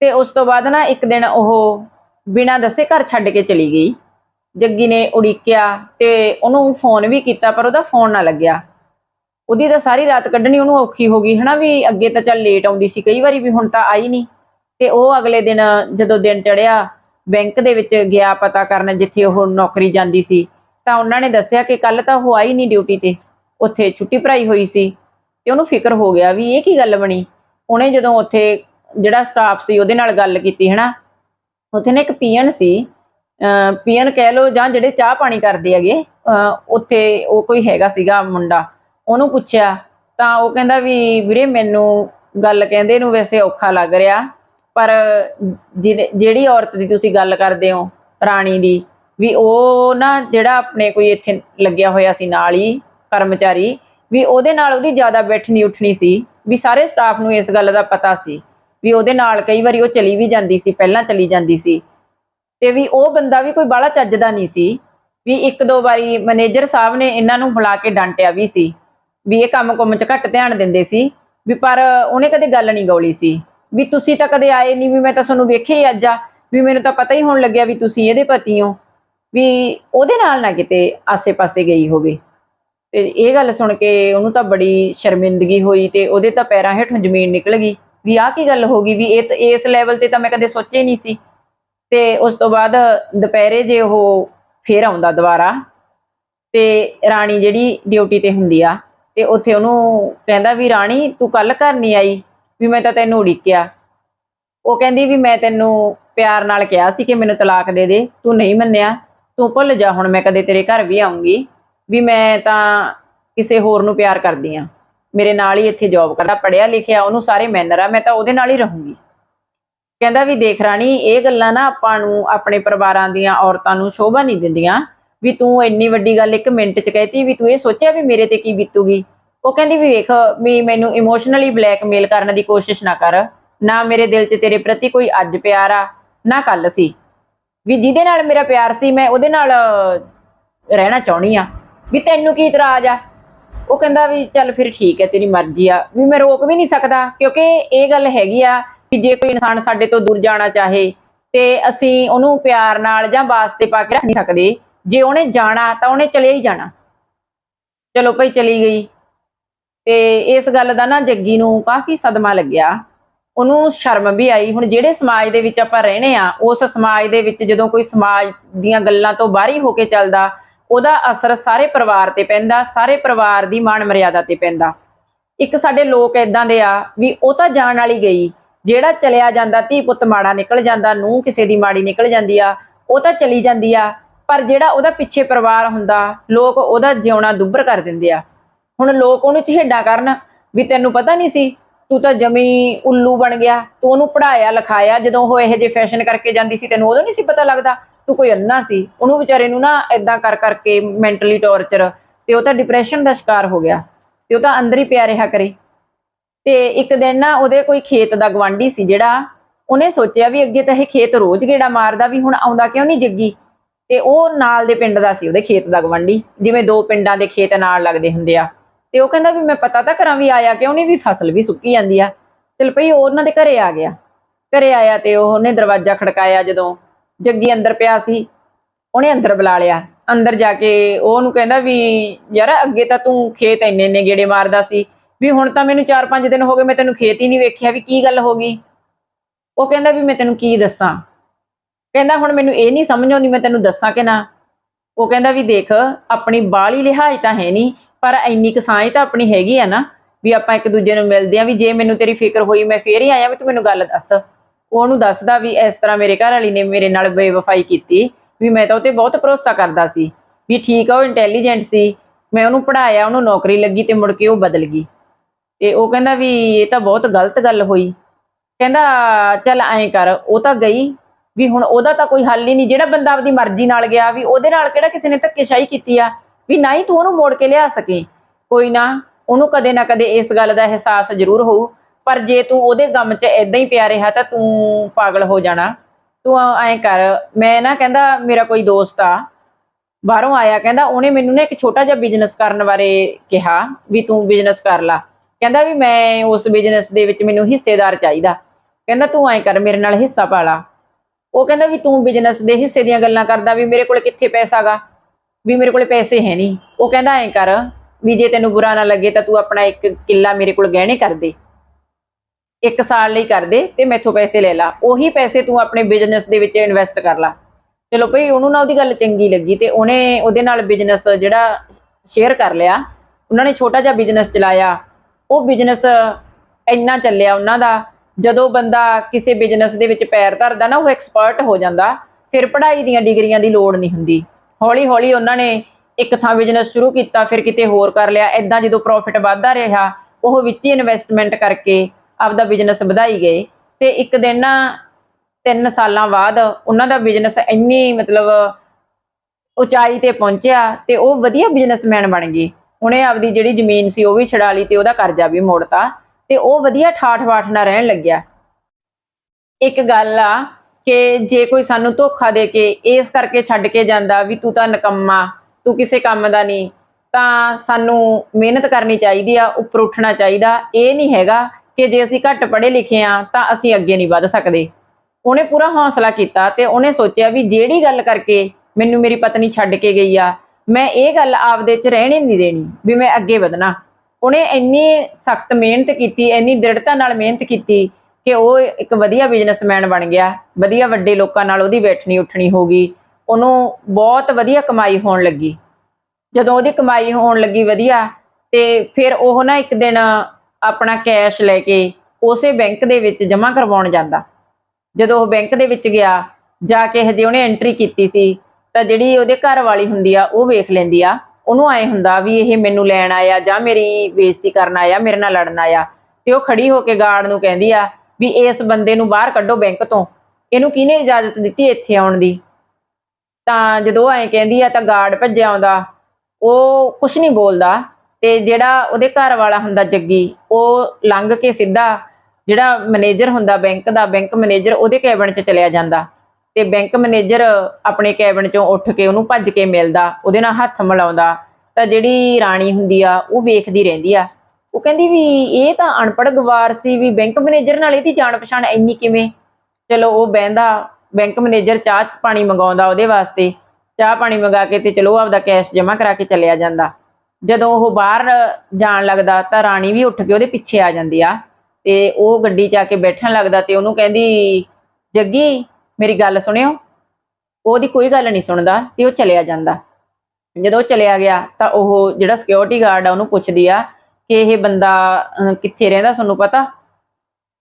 ਤੇ ਉਸ ਤੋਂ ਬਾਅਦ ਨਾ ਇੱਕ ਦਿਨ ਉਹ ਬਿਨਾਂ ਦੱਸੇ ਘਰ ਛੱਡ ਕੇ ਚਲੀ ਗਈ। ਜੱਗੀ ਨੇ ਉਡੀਕਿਆ ਤੇ ਉਹਨੂੰ ਫੋਨ ਵੀ ਕੀਤਾ, ਪਰ ਉਹਦਾ ਫੋਨ ਨਾ ਲੱਗਿਆ। ਉਹਦੀ ਤਾਂ ਸਾਰੀ ਰਾਤ ਕੱਢਣੀ ਉਹਨੂੰ ਔਖੀ ਹੋ ਗਈ, ਹਨਾ ਵੀ ਅੱਗੇ ਤਾਂ ਚੱਲ ਲੇਟ ਆਉਂਦੀ ਸੀ, ਕਈ ਵਾਰੀ ਵੀ ਹੁਣ ਤਾਂ ਆਈ ਨਹੀਂ। ਤੇ ਉਹ ਅਗਲੇ ਦਿਨ ਜਦੋਂ ਦਿਨ ਚੜਿਆ, ਬੈਂਕ ਦੇ ਵਿੱਚ ਗਿਆ ਪਤਾ ਕਰਨ ਜਿੱਥੇ ਉਹ ਨੌਕਰੀ ਜਾਂਦੀ ਸੀ, ਤਾਂ ਉਹਨਾਂ ਨੇ ਦੱਸਿਆ ਕਿ ਕੱਲ ਤਾਂ ਉਹ ਆਈ ਨਹੀਂ ਡਿਊਟੀ ਤੇ, ਉੱਥੇ ਛੁੱਟੀ ਭਰਾਈ ਹੋਈ ਸੀ ਤੇ ਉਹਨੂੰ ਫਿਕਰ ਹੋ ਗਿਆ ਵੀ ਇਹ ਕੀ ਗੱਲ ਬਣੀ? ਉਹਨੇ ਜਦੋਂ ਉੱਥੇ ਜਿਹੜਾ ਸਟਾਫ ਸੀ ਉਹਦੇ ਨਾਲ ਗੱਲ ਕੀਤੀ, ਹਨਾ? ਉੱਥੇ ਨਾ ਇੱਕ ਪੀਐਨ ਸੀ ਪੀਐਨ ਕਹਿ ਲੋ ਜਾਂ ਜਿਹੜੇ ਚਾਹ ਪਾਣੀ ਕਰਦੇ ਹੈਗੇ ਉੱਥੇ ਉਹ ਕੋਈ ਹੈਗਾ ਸੀਗਾ ਮੁੰਡਾ, ਉਹਨੂੰ ਪੁੱਛਿਆ ਤਾਂ ਉਹ ਕਹਿੰਦਾ ਵੀ ਵੀਰੇ ਮੈਨੂੰ ਗੱਲ ਕਹਿੰਦੇ ਨੂੰ ਵੈਸੇ ਔਖਾ ਲੱਗ ਰਿਹਾ। ਪਰ ਜਿਹਨੇ- ਜਿਹੜੀ ਔਰਤ ਦੀ ਤੁਸੀਂ ਗੱਲ ਕਰਦੇ ਹੋ, ਰਾਣੀ ਦੀ, ਵੀ ਉਹ ਨਾ ਜਿਹੜਾ ਆਪਣੇ ਕੋਈ ਇੱਥੇ ਲੱਗਿਆ ਹੋਇਆ ਸੀ ਨਾਲ ਹੀ, ਕਰਮਚਾਰੀ, ਵੀ ਉਹਦੇ ਨਾਲ ਉਹਦੀ ਜ਼ਿਆਦਾ ਬੈਠਣੀ ਉੱਠਣੀ ਸੀ, ਵੀ ਸਾਰੇ ਸਟਾਫ ਨੂੰ ਇਸ ਗੱਲ ਦਾ ਪਤਾ ਸੀ, ਵੀ ਉਹਦੇ ਨਾਲ ਕਈ ਵਾਰੀ ਉਹ ਚਲੀ ਵੀ ਜਾਂਦੀ ਸੀ, ਪਹਿਲਾਂ ਚਲੀ ਜਾਂਦੀ ਸੀ। ਤੇ ਵੀ ਉਹ ਬੰਦਾ ਵੀ ਕੋਈ ਬਾਹਲਾ ਚੱਜਦਾ ਨਹੀਂ ਸੀ, ਵੀ ਇੱਕ ਦੋ ਵਾਰੀ ਮੈਨੇਜਰ ਸਾਹਿਬ ਨੇ ਇਹਨਾਂ ਨੂੰ ਬੁਲਾ ਕੇ ਡਾਂਟਿਆ ਵੀ ਸੀ, ਵੀ ਇਹ ਕੰਮ ਕੁੰਮ 'ਚ ਘੱਟ ਧਿਆਨ ਦਿੰਦੇ ਸੀ, ਵੀ ਪਰ ਉਹਨੇ ਕਦੇ ਗੱਲ ਨਹੀਂ ਗੌਲੀ ਸੀ। ਵੀ ਤੁਸੀਂ ਤਾਂ ਕਦੇ ਆਏ ਨਹੀਂ, ਵੀ ਮੈਂ ਤਾਂ ਤੁਹਾਨੂੰ ਵੇਖਿਆ ਹੀ ਅੱਜ ਆ, ਵੀ ਮੈਨੂੰ ਤਾਂ ਪਤਾ ਹੀ ਹੋਣ ਲੱਗਿਆ ਵੀ ਤੁਸੀਂ ਇਹਦੇ ਪਤੀ ਹੋ, ਵੀ ਉਹਦੇ ਨਾਲ ਨਾ ਕਿਤੇ ਆਸੇ-ਪਾਸੇ ਗਈ ਹੋਵੇ। ਤੇ ਇਹ ਗੱਲ ਸੁਣ ਕੇ ਉਹਨੂੰ ਤਾਂ ਬੜੀ ਸ਼ਰਮਿੰਦਗੀ ਹੋਈ ਤੇ ਉਹਦੇ ਤਾਂ ਪੈਰਾਂ ਹੇਠੋਂ ਜ਼ਮੀਨ ਨਿਕਲ ਗਈ, ਵੀ ਆਹ ਕੀ ਗੱਲ ਹੋ ਗਈ, ਵੀ ਇਹ ਤਾਂ- ਇਸ ਲੈਵਲ ਤੇ ਤਾਂ ਮੈਂ ਕਦੇ ਸੋਚਿਆ ਨਹੀਂ ਸੀ। ਤੇ ਉਸ ਤੋਂ ਬਾਅਦ ਦੁਪਹਿਰੇ ਜੇ ਉਹ ਫੇਰ ਆਉਂਦਾ ਦੁਬਾਰਾ, ਤੇ ਰਾਣੀ ਜਿਹੜੀ ਡਿਊਟੀ ਤੇ ਹੁੰਦੀ ਆ, ਤੇ ਉੱਥੇ ਉਹਨੂੰ ਕਹਿੰਦਾ ਵੀ, ਰਾਣੀ, ਤੂੰ ਕੱਲ ਘਰ ਨਹੀਂ ਆਈ? ਵੀ ਮੈਂ ਤਾਂ ਤੈਨੂੰ ਉਡੀਕਿਆ। ਉਹ ਕਹਿੰਦੀ ਵੀ ਮੈਂ ਤੈਨੂੰ ਪਿਆਰ ਨਾਲ ਕਿਹਾ ਸੀ ਕਿ ਮੈਨੂੰ ਤਲਾਕ ਦੇ ਦੇ। ਤੂੰ ਨਹੀਂ ਮੰਨਿਆ। ਤੂੰ ਭੁੱਲ ਜਾ, ਹੁਣ ਮੈਂ ਕਦੇ ਤੇਰੇ ਘਰ ਵੀ ਆਉਂਗੀ ਵੀ ਮੈਂ ਤਾਂ ਕਿਸੇ ਹੋਰ ਨੂੰ ਪਿਆਰ ਕਰਦੀ ਆ। ਮੇਰੇ ਨਾਲ ਹੀ ਇੱਥੇ ਜੌਬ ਕਰਦਾ ਪੜਿਆ ਲਿਖਿਆ, ਉਹਨੂੰ ਸਾਰੇ ਮੈਨਰ ਆ, ਮੈਂ ਤਾਂ ਉਹਦੇ ਨਾਲ ਹੀ ਰਹੂੰਗੀ। ਕਹਿੰਦਾ ਵੀ ਦੇਖ ਰਾਣੀ, ਇਹ ਗੱਲਾਂ ਨਾ ਆਪਾਂ ਨੂੰ ਆਪਣੇ ਪਰਿਵਾਰਾਂ ਦੀਆਂ ਔਰਤਾਂ ਨੂੰ ਸ਼ੋਭਾ ਨਹੀਂ ਦਿੰਦੀਆਂ। ਵੀ ਤੂੰ ਇੰਨੀ ਵੱਡੀ ਗੱਲ ਇੱਕ ਮਿੰਟ ਚ ਕਹਿਤੀ ਵੀ ਤੂੰ ਇਹ ਸੋਚਿਆ ਵੀ ਮੇਰੇ ਤੇ ਕੀ ਬੀਤੂਗੀ? ਉਹ ਕਹਿੰਦੀ ਵੀ ਵੇਖ, ਵੀ ਮੈਨੂੰ ਇਮੋਸ਼ਨਲੀ ਬਲੈਕਮੇਲ ਕਰਨ ਦੀ ਕੋਸ਼ਿਸ਼ ਨਾ ਕਰ। ਨਾ ਮੇਰੇ ਦਿਲ 'ਚ ਤੇਰੇ ਪ੍ਰਤੀ ਕੋਈ ਅੱਜ ਪਿਆਰ ਆ, ਨਾ ਕੱਲ ਸੀ। ਵੀ ਜਿਹਦੇ ਨਾਲ ਮੇਰਾ ਪਿਆਰ ਸੀ, ਮੈਂ ਉਹਦੇ ਨਾਲ ਰਹਿਣਾ ਚਾਹਣੀ ਆ। ਵੀ ਤੈਨੂੰ ਕੀ ਇਤਰਾਜ਼ ਆ? ਉਹ ਕਹਿੰਦਾ ਵੀ ਚੱਲ ਫਿਰ ਠੀਕ ਹੈ, ਤੇਰੀ ਮਰਜ਼ੀ ਆ। ਵੀ ਮੈਂ ਰੋਕ ਵੀ ਨਹੀਂ ਸਕਦਾ, ਕਿਉਂਕਿ ਇਹ ਗੱਲ ਹੈਗੀ ਆ ਕਿ ਜੇ ਕੋਈ ਇਨਸਾਨ ਸਾਡੇ ਤੋਂ ਦੂਰ ਜਾਣਾ ਚਾਹੇ, ਤੇ ਅਸੀਂ ਉਹਨੂੰ ਪਿਆਰ ਨਾਲ ਜਾਂ ਵਾਸਤੇ ਪਾ ਕੇ ਰੱਖ ਨਹੀਂ ਸਕਦੇ। ਜੇ ਉਹਨੇ ਜਾਣਾ, ਤਾਂ ਉਹਨੇ ਚਲੇ ਹੀ ਜਾਣਾ। ਚਲੋ ਭਾਈ ਚਲੀ ਗਈ। ਤੇ ਇਸ ਗੱਲ ਦਾ ਨਾ ਜੱਗੀ ਨੂੰ ਕਾਫੀ ਸਦਮਾ ਲੱਗਿਆ। ਉਹਨੂੰ ਸ਼ਰਮ ਵੀ ਆਈ। ਹੁਣ ਜਿਹੜੇ ਸਮਾਜ ਦੇ ਵਿੱਚ ਆਪਾਂ ਰਹਿਣੇ ਆ, ਉਸ ਸਮਾਜ ਦੇ ਵਿੱਚ ਜਦੋਂ ਕੋਈ ਸਮਾਜ ਦੀਆਂ ਗੱਲਾਂ ਤੋਂ ਬਾਹਰੀ ਹੋ ਕੇ ਚੱਲਦਾ, ਉਹਦਾ ਅਸਰ ਸਾਰੇ ਪਰਿਵਾਰ ਤੇ ਪੈਂਦਾ, ਸਾਰੇ ਪਰਿਵਾਰ ਦੀ ਮਾਣ ਮਰਿਆਦਾ ਤੇ ਪੈਂਦਾ। ਇੱਕ ਸਾਡੇ ਲੋਕ ਇਦਾਂ ਦੇ ਆ ਵੀ ਉਹ ਤਾਂ ਜਾਣ ਵਾਲੀ ਗਈ। ਜਿਹੜਾ ਚਲਿਆ ਜਾਂਦਾ, ਧੀ ਪੁੱਤ ਮਾੜਾ ਨਿਕਲ ਜਾਂਦਾ ਨੂੰ ਕਿਸੇ ਦੀ ਮਾੜੀ ਨਿਕਲ ਜਾਂਦੀ ਆ, ਉਹ ਤਾਂ ਚਲੀ ਜਾਂਦੀ ਆ। ਪਰ ਜਿਹੜਾ ਉਹਦਾ ਪਿੱਛੇ ਪਰਿਵਾਰ ਹੁੰਦਾ, ਲੋਕ ਉਹਦਾ ਜਿਉਣਾ ਦੁੱਭਰ ਕਰ ਦਿੰਦੇ ਆ। ਹੁਣ ਲੋਕ ਉਹਨੂੰ ਚਿਹੜਾ ਕਰਨ ਵੀ ਤੈਨੂੰ ਪਤਾ ਨਹੀਂ ਸੀ, ਤੂੰ ਤਾਂ ਜਮੀ ਉੱਲੂ ਬਣ ਗਿਆ, ਤੂੰ ਉਹਨੂੰ ਪੜਾਇਆ ਲਿਖਾਇਆ, ਜਦੋਂ ਉਹ ਇਹੋ ਜਿਹੇ ਫੈਸ਼ਨ ਕਰਕੇ ਜਾਂਦੀ ਸੀ, ਤੈਨੂੰ ਉਦੋਂ ਨਹੀਂ ਸੀ ਪਤਾ ਲੱਗਦਾ, ਤੂੰ ਕੋਈ ਅੰਨਾ ਸੀ। ਉਹਨੂੰ ਵਿਚਾਰੇ ਨੂੰ ਨਾ ਇਦਾਂ ਕਰ, ਕਰਕੇ ਮੈਂਟਲੀ ਟੌਰਚਰ ਤੇ ਉਹ ਤਾਂ ਡਿਪਰੈਸ਼ਨ ਦਾ ਸ਼ਿਕਾਰ ਹੋ ਗਿਆ ਤੇ ਉਹ ਤਾਂ ਅੰਦਰ ਹੀ ਪਿਆ ਰਿਹਾ ਕਰੇ। ਤੇ ਇੱਕ ਦਿਨ ਨਾ ਉਹਦੇ ਕੋਈ ਖੇਤ ਦਾ ਗਵਾਂਢੀ ਸੀ ਜਿਹੜਾ, ਉਹਨੇ ਸੋਚਿਆ ਵੀ ਅੱਗੇ ਤਾਂ ਇਹ ਖੇਤ ਰੋਜ਼ ਗੇੜਾ ਮਾਰਦਾ ਵੀ ਹੁਣ ਆਉਂਦਾ ਕਿਉਂ ਨਹੀਂ ਜੱਗੀ? ਤੇ ਉਹ ਨਾਲ ਦੇ ਪਿੰਡ ਦਾ ਸੀ ਉਹਦੇ ਖੇਤ ਦਾ ਗਵਾਂਢੀ ਜਿਵੇਂ ਦੋ ਪਿੰਡਾਂ ਦੇ ਖੇਤ ਨਾਲ ਲੱਗਦੇ ਹੁੰਦੇ ਆ। ਤੇ ਉਹ ਕਹਿੰਦਾ ਵੀ ਮੈਂ ਪਤਾ ਤਾਂ ਕਰਾਂ ਵੀ ਆਇਆ ਕਿਉਂ ਨਹੀਂ ਵੀ ਫਸਲ ਵੀ ਸੁੱਕੀ ਜਾਂਦੀ ਆ। ਚਲ ਭਈ ਉਹ ਉਹਨਾਂ ਦੇ ਘਰੇ ਆ ਗਿਆ। ਘਰੇ ਆਇਆ ਤੇ ਉਹਨੇ ਦਰਵਾਜ਼ਾ ਖੜਕਾਇਆ ਜਦੋਂ। ਜੱਗੀ ਅੰਦਰ ਪਿਆ ਸੀ। ਉਹਨੇ ਅੰਦਰ ਬੁਲਾ ਲਿਆ। ਅੰਦਰ ਜਾ ਕੇ ਉਹ ਉਹਨੂੰ ਕਹਿੰਦਾ ਵੀ ਯਾਰ ਅੱਗੇ ਤਾਂ ਤੂੰ ਖੇਤ ਇੰਨੇ ਇੰਨੇ ਗੇੜੇ ਮਾਰਦਾ ਸੀ। ਵੀ ਹੁਣ ਤਾਂ ਮੈਨੂੰ 4-5 ਦਿਨ ਹੋ ਗਏ ਮੈਂ ਤੈਨੂੰ ਖੇਤ ਹੀ ਨਹੀਂ ਵੇਖਿਆ ਵੀ ਕੀ ਗੱਲ ਹੋ ਗਈ। ਉਹ ਕਹਿੰਦਾ ਵੀ ਮੈਂ ਤੈਨੂੰ ਕੀ ਦੱਸਾਂ। ਕਹਿੰਦਾ ਹੁਣ ਮੈਨੂੰ ਇਹ ਨਹੀਂ ਸਮਝ ਆਉਂਦੀ ਮੈਂ ਤੈਨੂੰ ਦੱਸਾਂ ਕਿ ਨਾ। ਉਹ ਕਹਿੰਦਾ ਵੀ ਦੇਖ, ਆਪਣੀ ਬਾਲੀ ਲਿਹਾਜ਼ ਤਾਂ ਹੈ ਨਹੀਂ। ਪਰ ਇੰਨੀ ਕਸਾਈ ਤਾਂ ਆਪਣੀ ਹੈਗੀ ਆ ਨਾ ਵੀ ਆਪਾਂ ਇੱਕ ਦੂਜੇ ਨੂੰ ਮਿਲਦੇ ਆ ਵੀ ਜੇ ਮੈਨੂੰ ਤੇਰੀ ਫਿਕਰ ਹੋਈ ਮੈਂ ਫੇਰ ਹੀ ਆਇਆ ਵੀ ਤੂੰ ਮੈਨੂੰ ਗੱਲ ਦੱਸ। ਉਹਨੂੰ ਦੱਸਦਾ ਵੀ ਇਸ ਤਰ੍ਹਾਂ ਮੇਰੇ ਘਰ ਵਾਲੀ ਨੇ ਮੇਰੇ ਨਾਲ ਬੇਵਫਾਈ ਕੀਤੀ ਵੀ ਮੈਂ ਤਾਂ ਉਹ ਤੇ ਬਹੁਤ ਭਰੋਸਾ ਕਰਦਾ ਸੀ ਵੀ ਠੀਕ ਆ, ਉਹ ਇੰਟੈਲੀਜੈਂਟ ਸੀ। ਮੈਂ ਉਹਨੂੰ ਪੜਾਇਆ ਉਹਨੂੰ ਨੌਕਰੀ ਲੱਗੀ ਤੇ ਮੁੜ ਕੇ ਉਹ ਬਦਲ ਗਈ। ਤੇ ਉਹ ਕਹਿੰਦਾ ਵੀ ਇਹ ਤਾਂ ਬਹੁਤ ਗਲਤ ਗੱਲ ਹੋਈ। ਕਹਿੰਦਾ, ਚੱਲ ਐਂ ਕਰ, ਉਹ ਤਾਂ ਗਈ ਵੀ ਹੁਣ ਉਹਦਾ ਤਾਂ ਕੋਈ ਹੱਲ ਹੀ ਨਹੀਂ। ਜਿਹੜਾ ਬੰਦਾ ਆਪਦੀ ਮਰਜ਼ੀ ਨਾਲ ਗਿਆ ਵੀ ਉਹਦੇ ਨਾਲ ਕਿਹੜਾ ਕਿਸੇ ਨੇ ਧੱਕੇਸ਼ਾਹੀ ਕੀਤੀ ਆ? ਵੀ ਨਾ ਹੀ ਤੂੰ ਉਹਨੂੰ ਮੋੜ ਕੇ ਲਿਆ ਸਕੇ। ਕੋਈ ਨਾ, ਉਹਨੂੰ ਕਦੇ ਨਾ ਕਦੇ ਇਸ ਗੱਲ ਦਾ ਅਹਿਸਾਸ ਜ਼ਰੂਰ ਹੋਊ। ਪਰ ਜੇ ਤੂੰ ਉਹਦੇ ਗਮ 'ਚ ਇਦਾਂ ਹੀ ਪਿਆ ਰਿਹਾ ਤਾਂ ਤੂੰ ਪਾਗਲ ਹੋ ਜਾਣਾ। ਤੂੰ ਐਂ ਕਰ, ਮੈਂ ਨਾ ਕਹਿੰਦਾ ਮੇਰਾ ਕੋਈ ਦੋਸਤ ਆ, ਬਾਹਰੋਂ ਆਇਆ ਕਹਿੰਦਾ ਉਹਨੇ ਮੈਨੂੰ ਨਾ ਇੱਕ ਛੋਟਾ ਜਿਹਾ ਬਿਜ਼ਨਸ ਕਰਨ ਬਾਰੇ ਕਿਹਾ ਵੀ ਤੂੰ ਬਿਜ਼ਨਸ ਕਰ ਲਾ। ਕਹਿੰਦਾ ਵੀ ਮੈਂ ਉਸ ਬਿਜ਼ਨਸ ਦੇ ਵਿੱਚ ਮੈਨੂੰ ਹਿੱਸੇਦਾਰ ਚਾਹੀਦਾ। ਕਹਿੰਦਾ ਤੂੰ ਐਂ ਕਰ, ਮੇਰੇ ਨਾਲ ਹਿੱਸਾ ਪਾ ਲਾ। ਉਹ ਕਹਿੰਦਾ ਵੀ ਤੂੰ ਬਿਜ਼ਨਸ ਦੇ ਹਿੱਸੇ ਦੀਆਂ ਗੱਲਾਂ ਕਰਦਾ ਵੀ ਮੇਰੇ ਕੋਲ ਕਿੱਥੇ ਪੈਸਾਗਾ? ਵੀ ਮੇਰੇ ਕੋਲ ਪੈਸੇ ਹੈ ਨਹੀਂ। ਉਹ ਕਹਿੰਦਾ ਐਂ ਕਰ, ਵੀ ਜੇ ਤੈਨੂੰ ਬੁਰਾ ਨਾ ਲੱਗੇ ਤਾਂ ਤੂੰ ਆਪਣਾ ਇੱਕ ਕਿੱਲਾ ਮੇਰੇ ਕੋਲ ਗਹਿਣੇ ਕਰ ਦੇ। ਇੱਕ ਸਾਲ ਲਈ ਕਰ ਦੇ ਤੇ ਮੈਥੋਂ ਪੈਸੇ ਲੈ ਲਾ। ਉਹੀ ਪੈਸੇ ਤੂੰ ਆਪਣੇ ਬਿਜ਼ਨਸ ਦੇ ਵਿੱਚ ਇਨਵੈਸਟ ਕਰ ਲਾ। ਚਲੋ ਭਈ, ਉਹਨੂੰ ਨਾ ਉਹਦੀ ਗੱਲ ਚੰਗੀ ਲੱਗੀ ਤੇ ਉਹਨੇ ਉਹਦੇ ਨਾਲ ਬਿਜ਼ਨਸ ਜਿਹੜਾ ਸ਼ੇਅਰ ਕਰ ਲਿਆ, ਉਹਨਾਂ ਨੇ ਛੋਟਾ ਜਿਹਾ ਬਿਜ਼ਨਸ ਚਲਾਇਆ। ਉਹ ਬਿਜ਼ਨਸ ਇੰਨਾ ਚੱਲਿਆ ਉਹਨਾਂ ਦਾ, ਜਦੋਂ ਬੰਦਾ ਕਿਸੇ ਬਿਜ਼ਨਸ ਦੇ ਵਿੱਚ ਪੈਰ ਧਰਦਾ ਨਾ, ਉਹ ਐਕਸਪਰਟ ਹੋ ਜਾਂਦਾ। ਫਿਰ ਪੜ੍ਹਾਈ ਦੀਆਂ ਡਿਗਰੀਆਂ ਦੀ ਲੋੜ ਨਹੀਂ ਹੁੰਦੀ। ਹੌਲੀ ਹੌਲੀ ਉਹਨਾਂ ਨੇ ਇੱਕ ਥਾਂ ਬਿਜ਼ਨਸ ਸ਼ੁਰੂ ਕੀਤਾ, ਫਿਰ ਕਿਤੇ ਹੋਰ ਕਰ ਲਿਆ। ਐਦਾਂ ਜਦੋਂ ਪ੍ਰੋਫਿਟ ਵੱਧਦਾ ਰਿਹਾ, ਉਹ ਵਿੱਚ ਹੀ ਇਨਵੈਸਟਮੈਂਟ ਕਰਕੇ ਆਪਦਾ ਬਿਜ਼ਨਸ ਵਧਾਈ ਗਏ। ਤੇ ਇੱਕ ਦਿਨ ਨਾ 3 ਸਾਲਾਂ ਬਾਅਦ ਉਹਨਾਂ ਦਾ ਬਿਜ਼ਨਸ ਇੰਨੀ ਮਤਲਬ ਉਚਾਈ ਤੇ ਪਹੁੰਚਿਆ ਤੇ ਉਹ ਵਧੀਆ ਬਿਜ਼ਨਸਮੈਨ ਬਣ ਗਏ। ਉਹਨੇ ਆਪਦੀ ਜਿਹੜੀ ਜ਼ਮੀਨ ਸੀ ਉਹ ਵੀ ਛਡਾ ਲਈ ਤੇ ਉਹਦਾ ਕਰਜ਼ਾ ਵੀ ਮੋੜਤਾ ਤੇ ਉਹ ਵਧੀਆ ਠਾਠ ਬਾਠ ਨਾਲ ਰਹਿਣ ਲੱਗਿਆ। ਇੱਕ ਗੱਲ ਆ ਕਿ ਜੇ ਕੋਈ ਸਾਨੂੰ ਧੋਖਾ ਦੇ ਕੇ ਇਸ ਕਰਕੇ ਛੱਡ ਕੇ ਜਾਂਦਾ ਵੀ ਤੂੰ ਤਾਂ ਨਕੰਮਾ, ਤੂੰ ਕਿਸੇ ਕੰਮ ਦਾ ਨਹੀਂ, ਤਾਂ ਸਾਨੂੰ ਮਿਹਨਤ ਕਰਨੀ ਚਾਹੀਦੀ ਆ, ਉੱਪਰ ਉੱਠਣਾ ਚਾਹੀਦਾ। ਇਹ ਨਹੀਂ ਹੈਗਾ ਕਿ ਜੇ ਅਸੀਂ ਘੱਟ ਪੜ੍ਹੇ ਲਿਖੇ ਆ, ਤਾਂ ਅਸੀਂ ਅੱਗੇ ਨਹੀਂ ਵੱਧ ਸਕਦੇ। ਉਹਨੇ ਪੂਰਾ ਹੌਸਲਾ ਕੀਤਾ ਤੇ ਉਹਨੇ ਸੋਚਿਆ ਵੀ ਜਿਹੜੀ ਗੱਲ ਕਰਕੇ ਮੈਨੂੰ ਮੇਰੀ ਪਤਨੀ ਛੱਡ ਕੇ ਗਈ ਆ, ਮੈਂ ਇਹ ਗੱਲ ਆਪਦੇ ਚ ਰਹਿਣੀ ਨਹੀਂ ਦੇਣੀ ਵੀ ਮੈਂ ਅੱਗੇ ਵਧਣਾ। ਉਹਨੇ ਇੰਨੀ ਸਖਤ ਮਿਹਨਤ ਕੀਤੀ, ਇੰਨੀ ਦ੍ਰਿੜਤਾ ਨਾਲ ਮਿਹਨਤ ਕੀਤੀ ਕਿ ਉਹ ਇੱਕ ਵਧੀਆ ਬਿਜ਼ਨਸਮੈਨ ਬਣ ਗਿਆ, ਵਧੀਆ ਵੱਡੇ ਲੋਕਾਂ ਨਾਲ ਉਹਦੀ ਬੈਠਣੀ ਉੱਠਣੀ ਹੋ ਗਈ, ਉਹਨੂੰ ਬਹੁਤ ਵਧੀਆ ਕਮਾਈ ਹੋਣ ਲੱਗੀ। ਜਦੋਂ ਉਹਦੀ ਕਮਾਈ ਹੋਣ ਲੱਗੀ ਵਧੀਆ, ਤੇ ਫਿਰ ਉਹ ਨਾ ਇੱਕ ਦਿਨ ਆਪਣਾ ਕੈਸ਼ ਲੈ ਕੇ ਉਸੇ ਬੈਂਕ ਦੇ ਵਿੱਚ ਜਮ੍ਹਾਂ ਕਰਵਾਉਣ ਜਾਂਦਾ। ਜਦੋਂ ਉਹ ਬੈਂਕ ਦੇ ਵਿੱਚ ਗਿਆ, ਜਾ ਕੇ ਹਜੇ ਉਹਨੇ ਐਂਟਰੀ ਕੀਤੀ ਸੀ, ਤਾਂ ਜਿਹੜੀ ਉਹਦੇ ਘਰ ਵਾਲੀ ਹੁੰਦੀ ਆ, ਉਹ ਵੇਖ ਲੈਂਦੀ ਆ। ਉਹਨੂੰ ਐ ਹੁੰਦਾ ਵੀ ਇਹ ਮੈਨੂੰ ਲੈਣ ਆਇਆ ਜਾਂ ਮੇਰੀ ਬੇਇੱਜ਼ਤੀ ਕਰਨ ਆਇਆ, ਮੇਰੇ ਨਾਲ ਲੜਨ ਆਇਆ। ਤੇ ਉਹ ਖੜੀ ਹੋ ਕੇ ਗਾਰਡ ਨੂੰ ਕਹਿੰਦੀ ਆ ਵੀ ਇਸ ਬੰਦੇ ਨੂੰ ਬਾਹਰ ਕੱਢੋ ਬੈਂਕ ਤੋਂ। ਇਹਨੂੰ ਕਿਹਨੇ ਇਜਾਜ਼ਤ ਦਿੱਤੀ ਇੱਥੇ ਆਉਣ ਦੀ? ਤਾਂ ਜਦੋਂ ਐਂ ਕਹਿੰਦੀ ਆ ਤਾਂ ਗਾਰਡ ਭੱਜਿਆ ਆਉਂਦਾ। ਉਹ ਕੁਝ ਨਹੀਂ ਬੋਲਦਾ ਤੇ ਜਿਹੜਾ ਉਹਦੇ ਘਰ ਵਾਲਾ ਹੁੰਦਾ ਜੱਗੀ, ਉਹ ਲੰਘ ਕੇ ਸਿੱਧਾ ਜਿਹੜਾ ਮੈਨੇਜਰ ਹੁੰਦਾ ਬੈਂਕ ਦਾ, ਬੈਂਕ ਮੈਨੇਜਰ ਉਹਦੇ ਕੈਬਨ 'ਚ ਚਲਿਆ ਜਾਂਦਾ। ਤੇ ਬੈਂਕ ਮੈਨੇਜਰ ਆਪਣੇ ਕੈਬਨ 'ਚੋਂ ਉੱਠ ਕੇ ਉਹਨੂੰ ਭੱਜ ਕੇ ਮਿਲਦਾ, ਉਹਦੇ ਨਾਲ ਹੱਥ ਮਿਲਾਉਂਦਾ। ਤਾਂ ਜਿਹੜੀ ਰਾਣੀ ਹੁੰਦੀ ਆ, ਉਹ ਵੇਖਦੀ ਰਹਿੰਦੀ ਆ। ਉਹ ਕਹਿੰਦੀ ਵੀ ਇਹ ਤਾਂ ਅਨਪੜ੍ਹ ਗਵਾਰ ਸੀ ਵੀ ਬੈਂਕ ਮੈਨੇਜਰ ਨਾਲ ਇਹਦੀ ਜਾਣ ਪਛਾਣ ਇੰਨੀ ਕਿਵੇਂ? ਚਲੋ ਉਹ ਬਹਿੰਦਾ, ਬੈਂਕ ਮੈਨੇਜਰ ਚਾਹ ਪਾਣੀ ਮੰਗਾਉਂਦਾ ਉਹਦੇ ਵਾਸਤੇ, ਚਾਹ ਪਾਣੀ ਮੰਗਾ ਕੇ ਤੇ ਚਲੋ ਆਪਦਾ ਕੈਸ਼ ਜਮ੍ਹਾਂ ਕਰਾ ਕੇ ਚਲਿਆ ਜਾਂਦਾ। ਜਦੋਂ ਉਹ ਬਾਹਰ ਜਾਣ ਲੱਗਦਾ ਤਾਂ ਰਾਣੀ ਵੀ ਉੱਠ ਕੇ ਉਹਦੇ ਪਿੱਛੇ ਆ ਜਾਂਦੀ ਆ ਤੇ ਉਹ ਗੱਡੀ 'ਚ ਆ ਕੇ ਬੈਠਣ ਲੱਗਦਾ ਤੇ ਉਹਨੂੰ ਕਹਿੰਦੀ, ਜੱਗੀ, ਮੇਰੀ ਗੱਲ ਸੁਣਿਓ, ਉਹਦੀ ਕੋਈ ਗੱਲ ਨਹੀਂ ਸੁਣਦਾ ਤੇ ਉਹ ਚਲਿਆ ਜਾਂਦਾ। ਜਦੋਂ ਚਲਿਆ ਗਿਆ ਤਾਂ ਉਹ ਜਿਹੜਾ ਸਿਕਿਉਰਿਟੀ ਗਾਰਡ ਆ ਉਹਨੂੰ ਪੁੱਛਦੀ ਆ ਕਿ ਇਹ ਬੰਦਾ ਕਿੱਥੇ ਰਹਿੰਦਾ ਤੁਹਾਨੂੰ ਪਤਾ?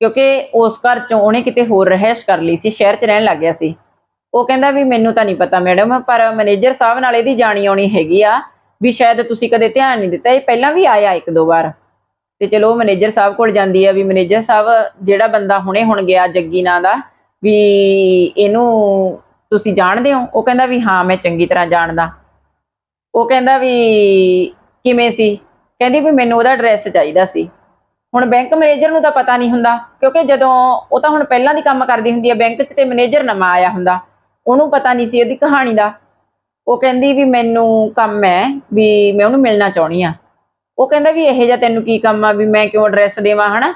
ਕਿਉਂਕਿ ਉਸ ਘਰ ਚੋਂ ਉਹਨੇ ਕਿਤੇ ਹੋਰ ਰਹਿائش ਕਰ ਲਈ ਸੀ, ਸ਼ਹਿਰ 'ਚ ਰਹਿਣ ਲੱਗ ਗਿਆ ਸੀ। ਉਹ ਕਹਿੰਦਾ ਵੀ ਮੈਨੂੰ ਤਾਂ ਨਹੀਂ ਪਤਾ ਮੈਡਮ, ਪਰ ਮੈਨੇਜਰ ਸਾਹਿਬ ਨਾਲ ਇਹਦੀ ਜਾਣੀ ਆਉਣੀ ਹੈਗੀ ਆ ਵੀ ਸ਼ਾਇਦ ਤੁਸੀਂ ਕਦੇ ਧਿਆਨ ਨਹੀਂ ਦਿੱਤਾ, ਇਹ ਪਹਿਲਾਂ ਵੀ ਆਇਆ ਇੱਕ ਦੋ ਵਾਰ। ਤੇ ਚਲੋ ਮੈਨੇਜਰ ਸਾਹਿਬ ਕੋਲ ਜਾਂਦੀ ਆ ਵੀ ਮੈਨੇਜਰ ਸਾਹਿਬ, ਜਿਹੜਾ ਬੰਦਾ ਹੁਣੇ ਹੁਣ ਗਿਆ ਜੱਗੀ ਨਾਂ ਦਾ, ਵੀ ਇਹਨੂੰ ਤੁਸੀਂ ਜਾਣਦੇ ਹੋ? ਉਹ ਕਹਿੰਦਾ ਵੀ ਹਾਂ, ਮੈਂ ਚੰਗੀ ਤਰ੍ਹਾਂ ਜਾਣਦਾ। ਉਹ ਕਹਿੰਦਾ ਵੀ ਕਿਵੇਂ ਸੀ? ਕਹਿੰਦੀ ਵੀ ਮੈਨੂੰ ਉਹਦਾ ਐਡਰੈਸ ਚਾਹੀਦਾ ਸੀ। ਹੁਣ ਬੈਂਕ ਮੈਨੇਜਰ ਨੂੰ ਤਾਂ ਪਤਾ ਨਹੀਂ ਹੁੰਦਾ, ਕਿਉਂਕਿ ਜਦੋਂ ਉਹ ਤਾਂ ਹੁਣ ਪਹਿਲਾਂ ਦੀ ਕੰਮ ਕਰਦੀ ਹੁੰਦੀ ਹੈ ਬੈਂਕ 'ਚ ਤੇ ਮੈਨੇਜਰ ਨਵਾਂ ਆਇਆ ਹੁੰਦਾ। ਉਹਨੂੰ ਪਤਾ ਨਹੀਂ ਸੀ ਉਹਦੀ ਕਹਾਣੀ ਦਾ। ਉਹ ਕਹਿੰਦੀ ਵੀ ਮੈਨੂੰ ਕੰਮ ਹੈ ਵੀ ਮੈਂ ਉਹਨੂੰ ਮਿਲਣਾ ਚਾਹਣੀ ਆ। ਉਹ ਕਹਿੰਦਾ ਵੀ ਇਹੋ ਜਿਹਾ ਤੈਨੂੰ ਕੀ ਕੰਮ ਆ ਵੀ ਮੈਂ ਕਿਉਂ ਐਡਰੈਸ ਦੇਵਾਂ, ਹਨਾ?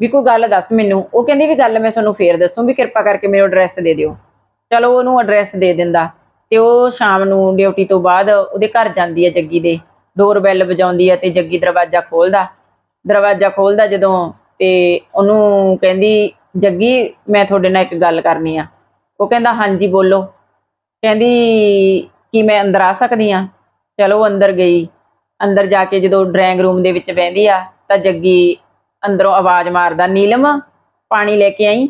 ਵੀ ਕੋਈ ਗੱਲ ਦੱਸ ਮੈਨੂੰ। ਉਹ ਕਹਿੰਦੀ ਵੀ ਗੱਲ ਮੈਂ ਤੁਹਾਨੂੰ ਫੇਰ ਦੱਸੂ ਵੀ ਕਿਰਪਾ ਕਰਕੇ ਮੈਨੂੰ ਐਡਰੈਸ ਦੇ ਦਿਓ। ਚਲੋ ਉਹਨੂੰ ਐਡਰੈਸ ਦੇ ਦਿੰਦਾ। ਤੇ ਉਹ ਸ਼ਾਮ ਨੂੰ ਡਿਊਟੀ ਤੋਂ ਬਾਅਦ ਉਹਦੇ ਘਰ ਜਾਂਦੀ ਹੈ ਜੱਗੀ ਦੇ। ਡੋਰ ਬੈਲ ਵਜਾਉਂਦੀ ਹੈ ਤੇ ਜੱਗੀ ਦਰਵਾਜ਼ਾ ਖੋਲਦਾ। ਦਰਵਾਜ਼ਾ ਖੋਲਦਾ ਜਦੋਂ ਤੇ ਉਹਨੂੰ ਕਹਿੰਦੀ, ਜੱਗੀ, ਮੈਂ ਤੁਹਾਡੇ ਨਾਲ ਇੱਕ ਗੱਲ ਕਰਨੀ ਆ। ਉਹ ਕਹਿੰਦਾ, ਹਾਂਜੀ, ਬੋਲੋ। ਕਹਿੰਦੀ ਕੀ ਮੈਂ ਅੰਦਰ ਆ ਸਕਦੀ ਆ। ਚਲੋ, ਅੰਦਰ ਗਈ। ਅੰਦਰ ਜਾ ਕੇ ਜਦੋਂ ਡਰਾਇੰਗ ਰੂਮ ਦੇ ਵਿੱਚ ਬਹਿੰਦੀ ਆ, ਤਾਂ ਜੱਗੀ ਅੰਦਰੋਂ ਆਵਾਜ਼ ਮਾਰਦਾ, ਨੀਲਮ, ਪਾਣੀ ਲੈ ਕੇ ਆਈ?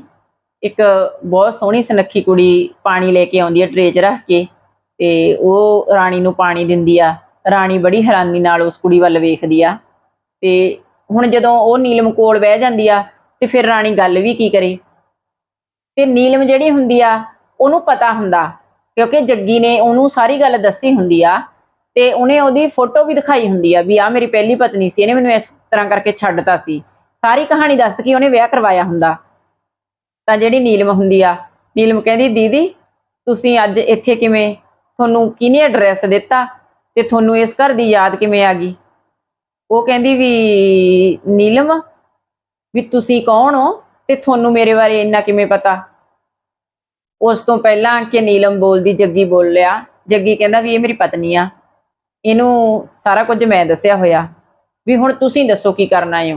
ਇੱਕ ਬਹੁਤ ਸੋਹਣੀ ਸੁਨੱਖੀ ਕੁੜੀ ਪਾਣੀ ਲੈ ਕੇ ਆਉਂਦੀ ਹੈ ਟਰੇ 'ਚ ਰੱਖ ਕੇ। ਤੇ ਉਹ ਰਾਣੀ ਨੂੰ ਪਾਣੀ ਦਿੰਦੀ ਆ। ਰਾਣੀ ਬੜੀ ਹੈਰਾਨੀ ਨਾਲ ਉਸ ਕੁੜੀ ਵੱਲ ਵੇਖਦੀ ਆ। ਤੇ ਹੁਣ ਜਦੋਂ ਉਹ ਨੀਲਮ ਕੋਲ ਬਹਿ ਜਾਂਦੀ ਆ, ਤੇ ਫਿਰ ਰਾਣੀ ਗੱਲ ਵੀ ਕੀ ਕਰੇ? ਤੇ ਨੀਲਮ ਜਿਹੜੀ ਹੁੰਦੀ ਆ, ਉਹਨੂੰ ਪਤਾ ਹੁੰਦਾ, ਕਿਉਂਕਿ ਜੱਗੀ ਨੇ ਉਹਨੂੰ ਸਾਰੀ ਗੱਲ ਦੱਸੀ ਹੁੰਦੀ ਆ, ਤੇ ਉਹਨੇ ਉਹਦੀ ਫੋਟੋ ਵੀ ਦਿਖਾਈ ਹੁੰਦੀ ਆ ਵੀ ਆ ਮੇਰੀ ਪਹਿਲੀ ਪਤਨੀ ਸੀ, ਇਹਨੇ ਮੈਨੂੰ ਇਸ ਤਰ੍ਹਾਂ ਕਰਕੇ ਛੱਡਤਾ ਸੀ। ਸਾਰੀ ਕਹਾਣੀ ਦੱਸ ਕੇ ਉਹਨੇ ਵਿਆਹ ਕਰਵਾਇਆ ਹੁੰਦਾ। ਤਾਂ ਜਿਹੜੀ ਨੀਲਮ ਹੁੰਦੀ ਆ, ਨੀਲਮ ਕਹਿੰਦੀ, ਦੀਦੀ, ਤੁਸੀਂ ਅੱਜ ਇੱਥੇ ਕਿਵੇਂ? ਤੁਹਾਨੂੰ ਕਿਹਨੇ ਐਡਰੈਸ ਦਿੱਤਾ? ਤੇ ਤੁਹਾਨੂੰ ਇਸ ਘਰ ਦੀ ਯਾਦ ਕਿਵੇਂ ਆ ਗਈ? ਉਹ ਕਹਿੰਦੀ ਵੀ, ਨੀਲਮ, ਵੀ ਤੁਸੀਂ ਕੌਣ ਹੋ ਤੇ ਤੁਹਾਨੂੰ ਮੇਰੇ ਬਾਰੇ ਇੰਨਾ ਕਿਵੇਂ ਪਤਾ? ਉਸ ਤੋਂ ਪਹਿਲਾਂ ਕਿ ਨੀਲਮ ਬੋਲਦੀ, ਜੱਗੀ ਬੋਲ ਲਿਆ। ਜੱਗੀ ਕਹਿੰਦਾ ਵੀ ਇਹ ਮੇਰੀ ਪਤਨੀ ਆ। ਇਹਨੂੰ ਸਾਰਾ ਕੁਝ ਮੈਂ ਦੱਸਿਆ ਹੋਇਆ। ਵੀ ਹੁਣ ਤੁਸੀਂ ਦੱਸੋ ਕੀ ਕਰਨਾ ਹੈ?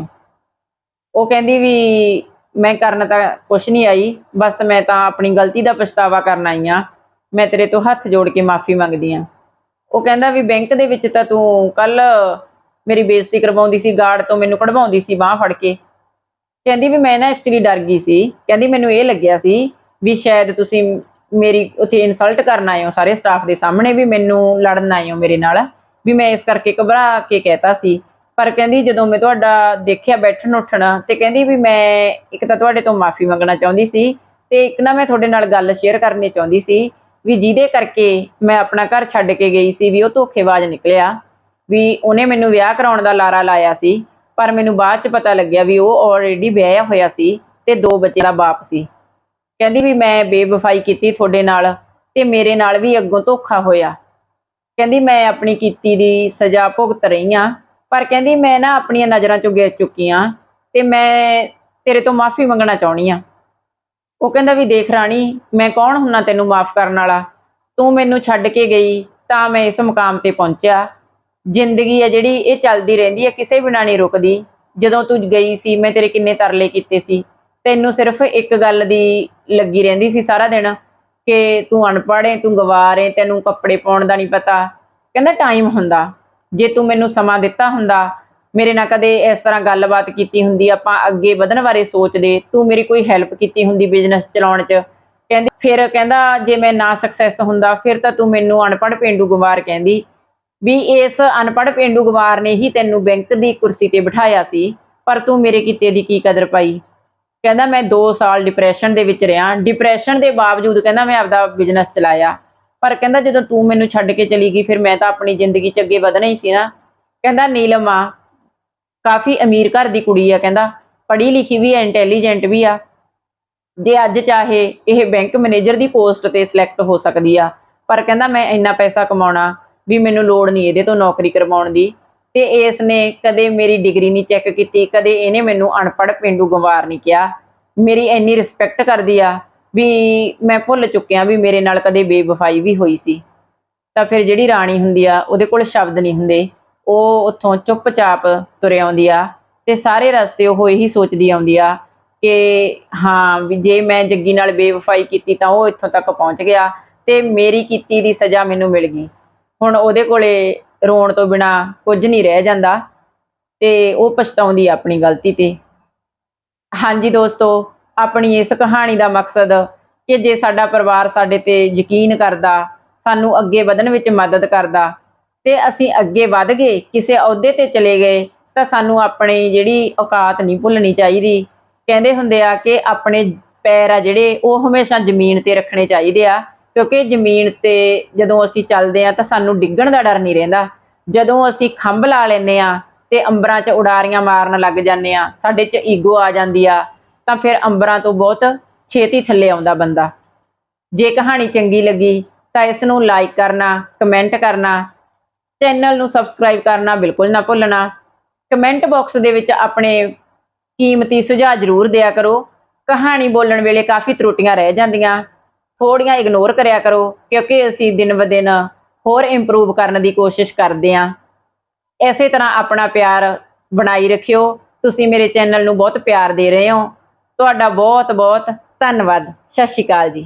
ਉਹ ਕਹਿੰਦੀ ਵੀ, ਮੈਂ ਕਰਨ ਤਾਂ ਕੁਛ ਨਹੀਂ ਆਈ। ਬਸ ਮੈਂ ਤਾਂ ਆਪਣੀ ਗਲਤੀ ਦਾ ਪਛਤਾਵਾ ਕਰਨ ਆਈ ਆ ਮੈਂ ਤੇਰੇ ਤੋਂ ਹੱਥ ਜੋੜ ਕੇ ਮਾਫੀ ਮੰਗਦੀ ਆ ਉਹ ਕਹਿੰਦਾ ਵੀ ਬੈਂਕ ਦੇ ਵਿੱਚ ਤਾਂ ਤੂੰ ਕੱਲ ਮੇਰੀ ਬੇਇੱਜ਼ਤੀ ਕਰਵਾਉਂਦੀ ਸੀ ਗਾਰਡ ਤੋਂ ਮੈਨੂੰ ਕਢਵਾਉਂਦੀ ਸੀ ਬਾਹ ਫੜ ਕੇ। ਕਹਿੰਦੀ ਵੀ ਮੈਂ ਨਾ ਐਕਚੁਅਲੀ ਡਰ ਗਈ ਸੀ। ਕਹਿੰਦੀ ਮੈਨੂੰ ਇਹ ਲੱਗਿਆ ਸੀ ਵੀ ਸ਼ਾਇਦ ਤੁਸੀਂ ਮੇਰੀ ਉੱਥੇ ਇਨਸਲਟ ਕਰਨ ਆਏ ਹੋ, ਸਾਰੇ ਸਟਾਫ ਦੇ ਸਾਹਮਣੇ ਵੀ ਮੈਨੂੰ ਲੜਨ ਆਏ ਹੋ ਮੇਰੇ ਨਾਲ, ਵੀ ਮੈਂ ਇਸ ਕਰਕੇ ਘਬਰਾ ਕੇ ਕਹਿਤਾ ਸੀ। ਪਰ ਕਹਿੰਦੀ ਜਦੋਂ ਮੈਂ ਤੁਹਾਡਾ ਦੇਖਿਆ ਬੈਠਣ ਉੱਠਣਾ ਤੇ ਕਹਿੰਦੀ ਵੀ ਮੈਂ ਇੱਕ ਤਾਂ ਤੁਹਾਡੇ ਤੋਂ ਮਾਫੀ ਮੰਗਣਾ ਚਾਹੁੰਦੀ ਸੀ ਤੇ ਇੱਕ ਨਾ ਮੈਂ ਤੁਹਾਡੇ ਨਾਲ ਗੱਲ ਸ਼ੇਅਰ ਕਰਨੀ ਚਾਹੁੰਦੀ ਸੀ। ਵੀ ਜਿਹਦੇ ਕਰਕੇ ਮੈਂ ਆਪਣਾ ਘਰ ਛੱਡ ਕੇ ਗਈ ਸੀ, ਵੀ ਉਹ ਧੋਖੇਬਾਜ਼ ਨਿਕਲਿਆ। ਵੀ ਉਹਨੇ ਮੈਨੂੰ ਵਿਆਹ ਕਰਾਉਣ ਦਾ ਲਾਰਾ ਲਾਇਆ ਸੀ, ਪਰ ਮੈਨੂੰ ਬਾਅਦ ਚ ਪਤਾ ਲੱਗਿਆ ਵੀ ਉਹ ਆਲਰੇਡੀ ਵਿਆਹਿਆ ਹੋਇਆ ਸੀ ਤੇ ਦੋ ਬੱਚੇ ਦਾ ਬਾਪ ਸੀ। ਕਹਿੰਦੀ ਵੀ ਮੈਂ ਬੇਵਫਾਈ ਕੀਤੀ ਤੁਹਾਡੇ ਨਾਲ ਤੇ ਮੇਰੇ ਨਾਲ ਵੀ ਅੱਗੋਂ ਧੋਖਾ ਹੋਇਆ। ਕਹਿੰਦੀ ਮੈਂ ਆਪਣੀ ਕੀਤੀ ਦੀ ਸਜ਼ਾ ਭੁਗਤ ਰਹੀ ਆ, ਪਰ ਕਹਿੰਦੀ ਮੈਂ ਨਾ ਆਪਣੀਆਂ ਨਜ਼ਰਾਂ ਚੋਂ ਗਿਰ ਚੁੱਕੀ ਆ ਤੇ ਮੈਂ ਤੇਰੇ ਤੋਂ ਮਾਫੀ ਮੰਗਣਾ ਚਾਹੁੰਦੀ ਆ। ਉਹ ਕਹਿੰਦਾ ਵੀ ਦੇਖ ਰਾਣੀ, ਮੈਂ ਕੌਣ ਹੁੰਨਾ ਤੈਨੂੰ ਮਾਫ ਕਰਨ ਵਾਲਾ? ਤੂੰ ਮੈਨੂੰ ਛੱਡ ਕੇ ਗਈ, ਤਾਂ ਮੈਂ ਇਸ ਮੁਕਾਮ ਤੇ ਪਹੁੰਚਿਆ। ਜ਼ਿੰਦਗੀ ਆ ਜਿਹੜੀ, ਇਹ ਚੱਲਦੀ ਰਹਿੰਦੀ ਹੈ, ਕਿਸੇ ਬਿਨਾਂ ਨਹੀਂ ਰੁਕਦੀ। ਜਦੋਂ ਤੂੰ ਗਈ ਸੀ, ਮੈਂ ਤੇਰੇ ਕਿੰਨੇ ਤਰਲੇ ਕੀਤੇ ਸੀ। ਤੈਨੂੰ ਸਿਰਫ ਇੱਕ ਗੱਲ ਦੀ ਲੱਗੀ ਰਹਿੰਦੀ ਸੀ ਸਾਰਾ ਦਿਨ, ਕਿ ਤੂੰ ਅਨਪੜ੍ਹ ਏ ਤੂੰ ਗਵਾਰ ਏ ਤੈਨੂੰ ਕੱਪੜੇ ਪਾਉਣ ਦਾ ਨਹੀਂ ਪਤਾ। ਕਹਿੰਦਾ ਟਾਈਮ ਹੁੰਦਾ। ਜੇ ਤੂੰ ਮੈਨੂੰ ਸਮਾਂ ਦਿੱਤਾ ਹੁੰਦਾ ਮੇਰੇ ਨਾਲ ਕਦੇ ਇਸ ਤਰ੍ਹਾਂ ਗੱਲਬਾਤ ਕੀਤੀ ਹੁੰਦੀ, ਆਪਾਂ ਅੱਗੇ ਵਧਣ ਬਾਰੇ ਸੋਚਦੇ, ਤੂੰ ਮੇਰੀ ਕੋਈ ਹੈਲਪ ਕੀਤੀ ਹੁੰਦੀ ਬਿਜ਼ਨਸ ਚਲਾਉਣ 'ਚ? ਕਹਿੰਦੀ, ਫਿਰ ਕਹਿੰਦਾ, ਜੇ ਮੈਂ ਨਾ ਸਕਸੈਸ ਹੁੰਦਾ, ਫਿਰ ਤਾਂ ਤੂੰ ਮੈਨੂੰ ਅਨਪੜ੍ਹ ਪੇਂਡੂ ਗਵਾਰ ਕਹਿੰਦੀ। ਵੀ ਇਸ ਅਨਪੜ੍ਹ ਪੇਂਡੂ ਗਵਾਰ ਨੇ ਹੀ ਤੈਨੂੰ ਬੈਂਕ ਦੀ ਕੁਰਸੀ ਤੇ ਬਿਠਾਇਆ ਸੀ, ਪਰ ਤੂੰ ਮੇਰੇ ਕੀਤੇ ਦੀ ਕੀ ਕਦਰ ਪਾਈ? ਕਹਿੰਦਾ, ਮੈਂ 2 ਸਾਲ ਡਿਪਰੈਸ਼ਨ ਦੇ ਵਿੱਚ ਰਿਹਾ। ਡਿਪਰੈਸ਼ਨ ਦੇ ਬਾਵਜੂਦ ਕਹਿੰਦਾ, ਮੈਂ ਆਪਦਾ ਬਿਜ਼ਨਸ ਚਲਾਇਆ। ਪਰ ਕਹਿੰਦਾ, ਜਦੋਂ ਤੂੰ ਮੈਨੂੰ ਛੱਡ ਕੇ ਚਲੀ ਗਈ, ਫਿਰ ਮੈਂ ਤਾਂ ਆਪਣੀ ਜ਼ਿੰਦਗੀ 'ਚ ਅੱਗੇ ਵਧਣਾ ਹੀ ਸੀ ਨਾ। ਕਹਿੰਦਾ, ਨੀਲਮ ਆ ਕਾਫੀ ਅਮੀਰ ਘਰ ਦੀ ਕੁੜੀ ਆ, ਕਹਿੰਦਾ, ਪੜ੍ਹੀ ਲਿਖੀ ਵੀ ਆ ਇੰਟੈਲੀਜੈਂਟ ਵੀ ਆ। ਜੇ ਅੱਜ ਚਾਹੇ ਇਹ ਬੈਂਕ ਮੈਨੇਜਰ ਦੀ ਪੋਸਟ ਤੇ ਸਿਲੈਕਟ ਹੋ ਸਕਦੀ ਆ, ਪਰ ਕਹਿੰਦਾ, ਮੈਂ ਇੰਨਾ ਪੈਸਾ ਕਮਾਉਣਾ ਵੀ ਮੈਨੂੰ ਲੋੜ ਨਹੀਂ ਇਹਦੇ ਤੋਂ ਨੌਕਰੀ ਕਰਵਾਉਣ ਦੀ। ਤੇ ਇਸ ਨੇ ਕਦੇ ਮੇਰੀ ਡਿਗਰੀ ਨਹੀਂ ਚੈੱਕ ਕੀਤੀ, ਕਦੇ ਇਹਨੇ ਮੈਨੂੰ ਅਨਪੜ੍ਹ ਪਿੰਡੂ ਗਵਾਰ ਨਹੀਂ ਕਿਹਾ। ਮੇਰੀ ਇੰਨੀ ਰਿਸਪੈਕਟ ਕਰਦੀ ਆ ਵੀ ਮੈਂ ਭੁੱਲ ਚੁੱਕਿਆ ਵੀ ਮੇਰੇ ਨਾਲ ਕਦੇ ਬੇਵਫਾਈ ਵੀ ਹੋਈ ਸੀ। ਤਾਂ ਫਿਰ ਜਿਹੜੀ ਰਾਣੀ ਹੁੰਦੀ ਆ, ਉਹਦੇ ਕੋਲ ਸ਼ਬਦ ਨਹੀਂ ਹੁੰਦੇ। ਉਹ ਉੱਥੋਂ ਚੁੱਪਚਾਪ ਤੁਰ ਆਉਂਦੀ ਆ ਤੇ ਸਾਰੇ ਰਸਤੇ ਉਹ ਇਹੀ ਸੋਚਦੀ ਆਉਂਦੀ ਆ ਕਿ ਹਾਂ ਵੀ ਜੇ ਮੈਂ ਜੱਗੀ ਨਾਲ ਬੇਵਫਾਈ ਕੀਤੀ ਤਾਂ ਉਹ ਇੱਥੋਂ ਤੱਕ ਪਹੁੰਚ ਗਿਆ ਤੇ ਮੇਰੀ ਕੀਤੀ ਦੀ ਸਜ਼ਾ ਮੈਨੂੰ ਮਿਲ ਗਈ। ਹੁਣ ਉਹਦੇ ਕੋਲੇ ਰੋਣ ਤੋਂ ਬਿਨਾ ਕੁਝ ਨਹੀਂ ਰਹਿ ਜਾਂਦਾ ਤੇ ਉਹ ਪਛਤਾਉਂਦੀ ਆਪਣੀ ਗਲਤੀ ਤੇ। ਹਾਂਜੀ ਦੋਸਤੋ, ਆਪਣੀ ਇਸ ਕਹਾਣੀ ਦਾ ਮਕਸਦ ਕਿ ਜੇ ਸਾਡਾ ਪਰਿਵਾਰ ਸਾਡੇ ਤੇ ਯਕੀਨ ਕਰਦਾ, ਸਾਨੂੰ ਅੱਗੇ ਵਧਣ ਵਿੱਚ ਮਦਦ ਕਰਦਾ ਤੇ ਅਸੀਂ ਅੱਗੇ ਵਧ ਗਏ, ਕਿਸੇ ਅਹੁਦੇ ਤੇ ਚਲੇ ਗਏ, ਤਾਂ ਸਾਨੂੰ ਆਪਣੀ ਜਿਹੜੀ ਔਕਾਤ ਨਹੀਂ ਭੁੱਲਣੀ ਚਾਹੀਦੀ। ਕਹਿੰਦੇ ਹੁੰਦੇ ਆ ਕਿ ਆਪਣੇ ਪੈਰ ਆ ਜਿਹੜੇ, ਉਹ ਹਮੇਸ਼ਾ ਜ਼ਮੀਨ ਤੇ ਰੱਖਣੇ ਚਾਹੀਦੇ ਆ, ਕਿਉਂਕਿ ਜ਼ਮੀਨ ਤੇ ਜਦੋਂ ਅਸੀਂ ਚੱਲਦੇ ਆ ਤਾਂ ਸਾਨੂੰ ਡਿੱਗਣ ਦਾ ਡਰ ਨਹੀਂ ਰਹਿੰਦਾ। ਜਦੋਂ ਅਸੀਂ ਖੰਭ ਲਾ ਲੈਨੇ ਆ ਤੇ ਅੰਬਰਾਂ 'ਚ ਉਡਾਰੀਆਂ ਮਾਰਨ ਲੱਗ ਜਾਂਦੇ ਆ, ਸਾਡੇ 'ਚ ਈਗੋ ਆ ਜਾਂਦੀ ਆ, ਤਾਂ ਫਿਰ ਅੰਬਰਾਂ ਤੋਂ ਬਹੁਤ ਛੇਤੀ ਥੱਲੇ ਆਉਂਦਾ ਬੰਦਾ। ਜੇ ਕਹਾਣੀ ਚੰਗੀ ਲੱਗੀ ਤਾਂ ਇਸ ਨੂੰ ਲਾਈਕ ਕਰਨਾ ਕਮੈਂਟ ਕਰਨਾ ਚੈਨਲ ਨੂੰ ਸਬਸਕ੍ਰਾਈਬ ਕਰਨਾ ਬਿਲਕੁਲ ਨਾ ਭੁੱਲਣਾ। ਕਮੈਂਟ ਬਾਕਸ ਦੇ ਵਿੱਚ ਆਪਣੇ ਕੀਮਤੀ ਸੁਝਾਅ ਜ਼ਰੂਰ ਦਿਆ ਕਰੋ। ਕਹਾਣੀ ਬੋਲਣ ਵੇਲੇ ਕਾਫੀ ਤਰੁੱਟੀਆਂ ਰਹਿ ਜਾਂਦੀਆਂ। ਥੋੜੀਆਂ ਇਗਨੋਰ ਕਰਿਆ ਕਰੋ, ਕਿਉਂਕਿ ਅਸੀਂ ਦਿਨ ਬ ਦਿਨ ਹੋਰ ਇੰਪਰੂਵ ਕਰਨ ਦੀ ਕੋਸ਼ਿਸ਼ ਕਰਦੇ ਆਂ। ਇਸੇ ਤਰ੍ਹਾਂ ਆਪਣਾ ਪਿਆਰ ਬਣਾਈ ਰੱਖਿਓ। ਤੁਸੀਂ ਮੇਰੇ ਚੈਨਲ ਨੂੰ ਬਹੁਤ ਪਿਆਰ ਦੇ ਰਹੇ ਹੋ। ਤੁਹਾਡਾ ਬਹੁਤ ਬਹੁਤ ਧੰਨਵਾਦ। ਸਤਿ ਸ਼੍ਰੀ ਅਕਾਲ ਜੀ।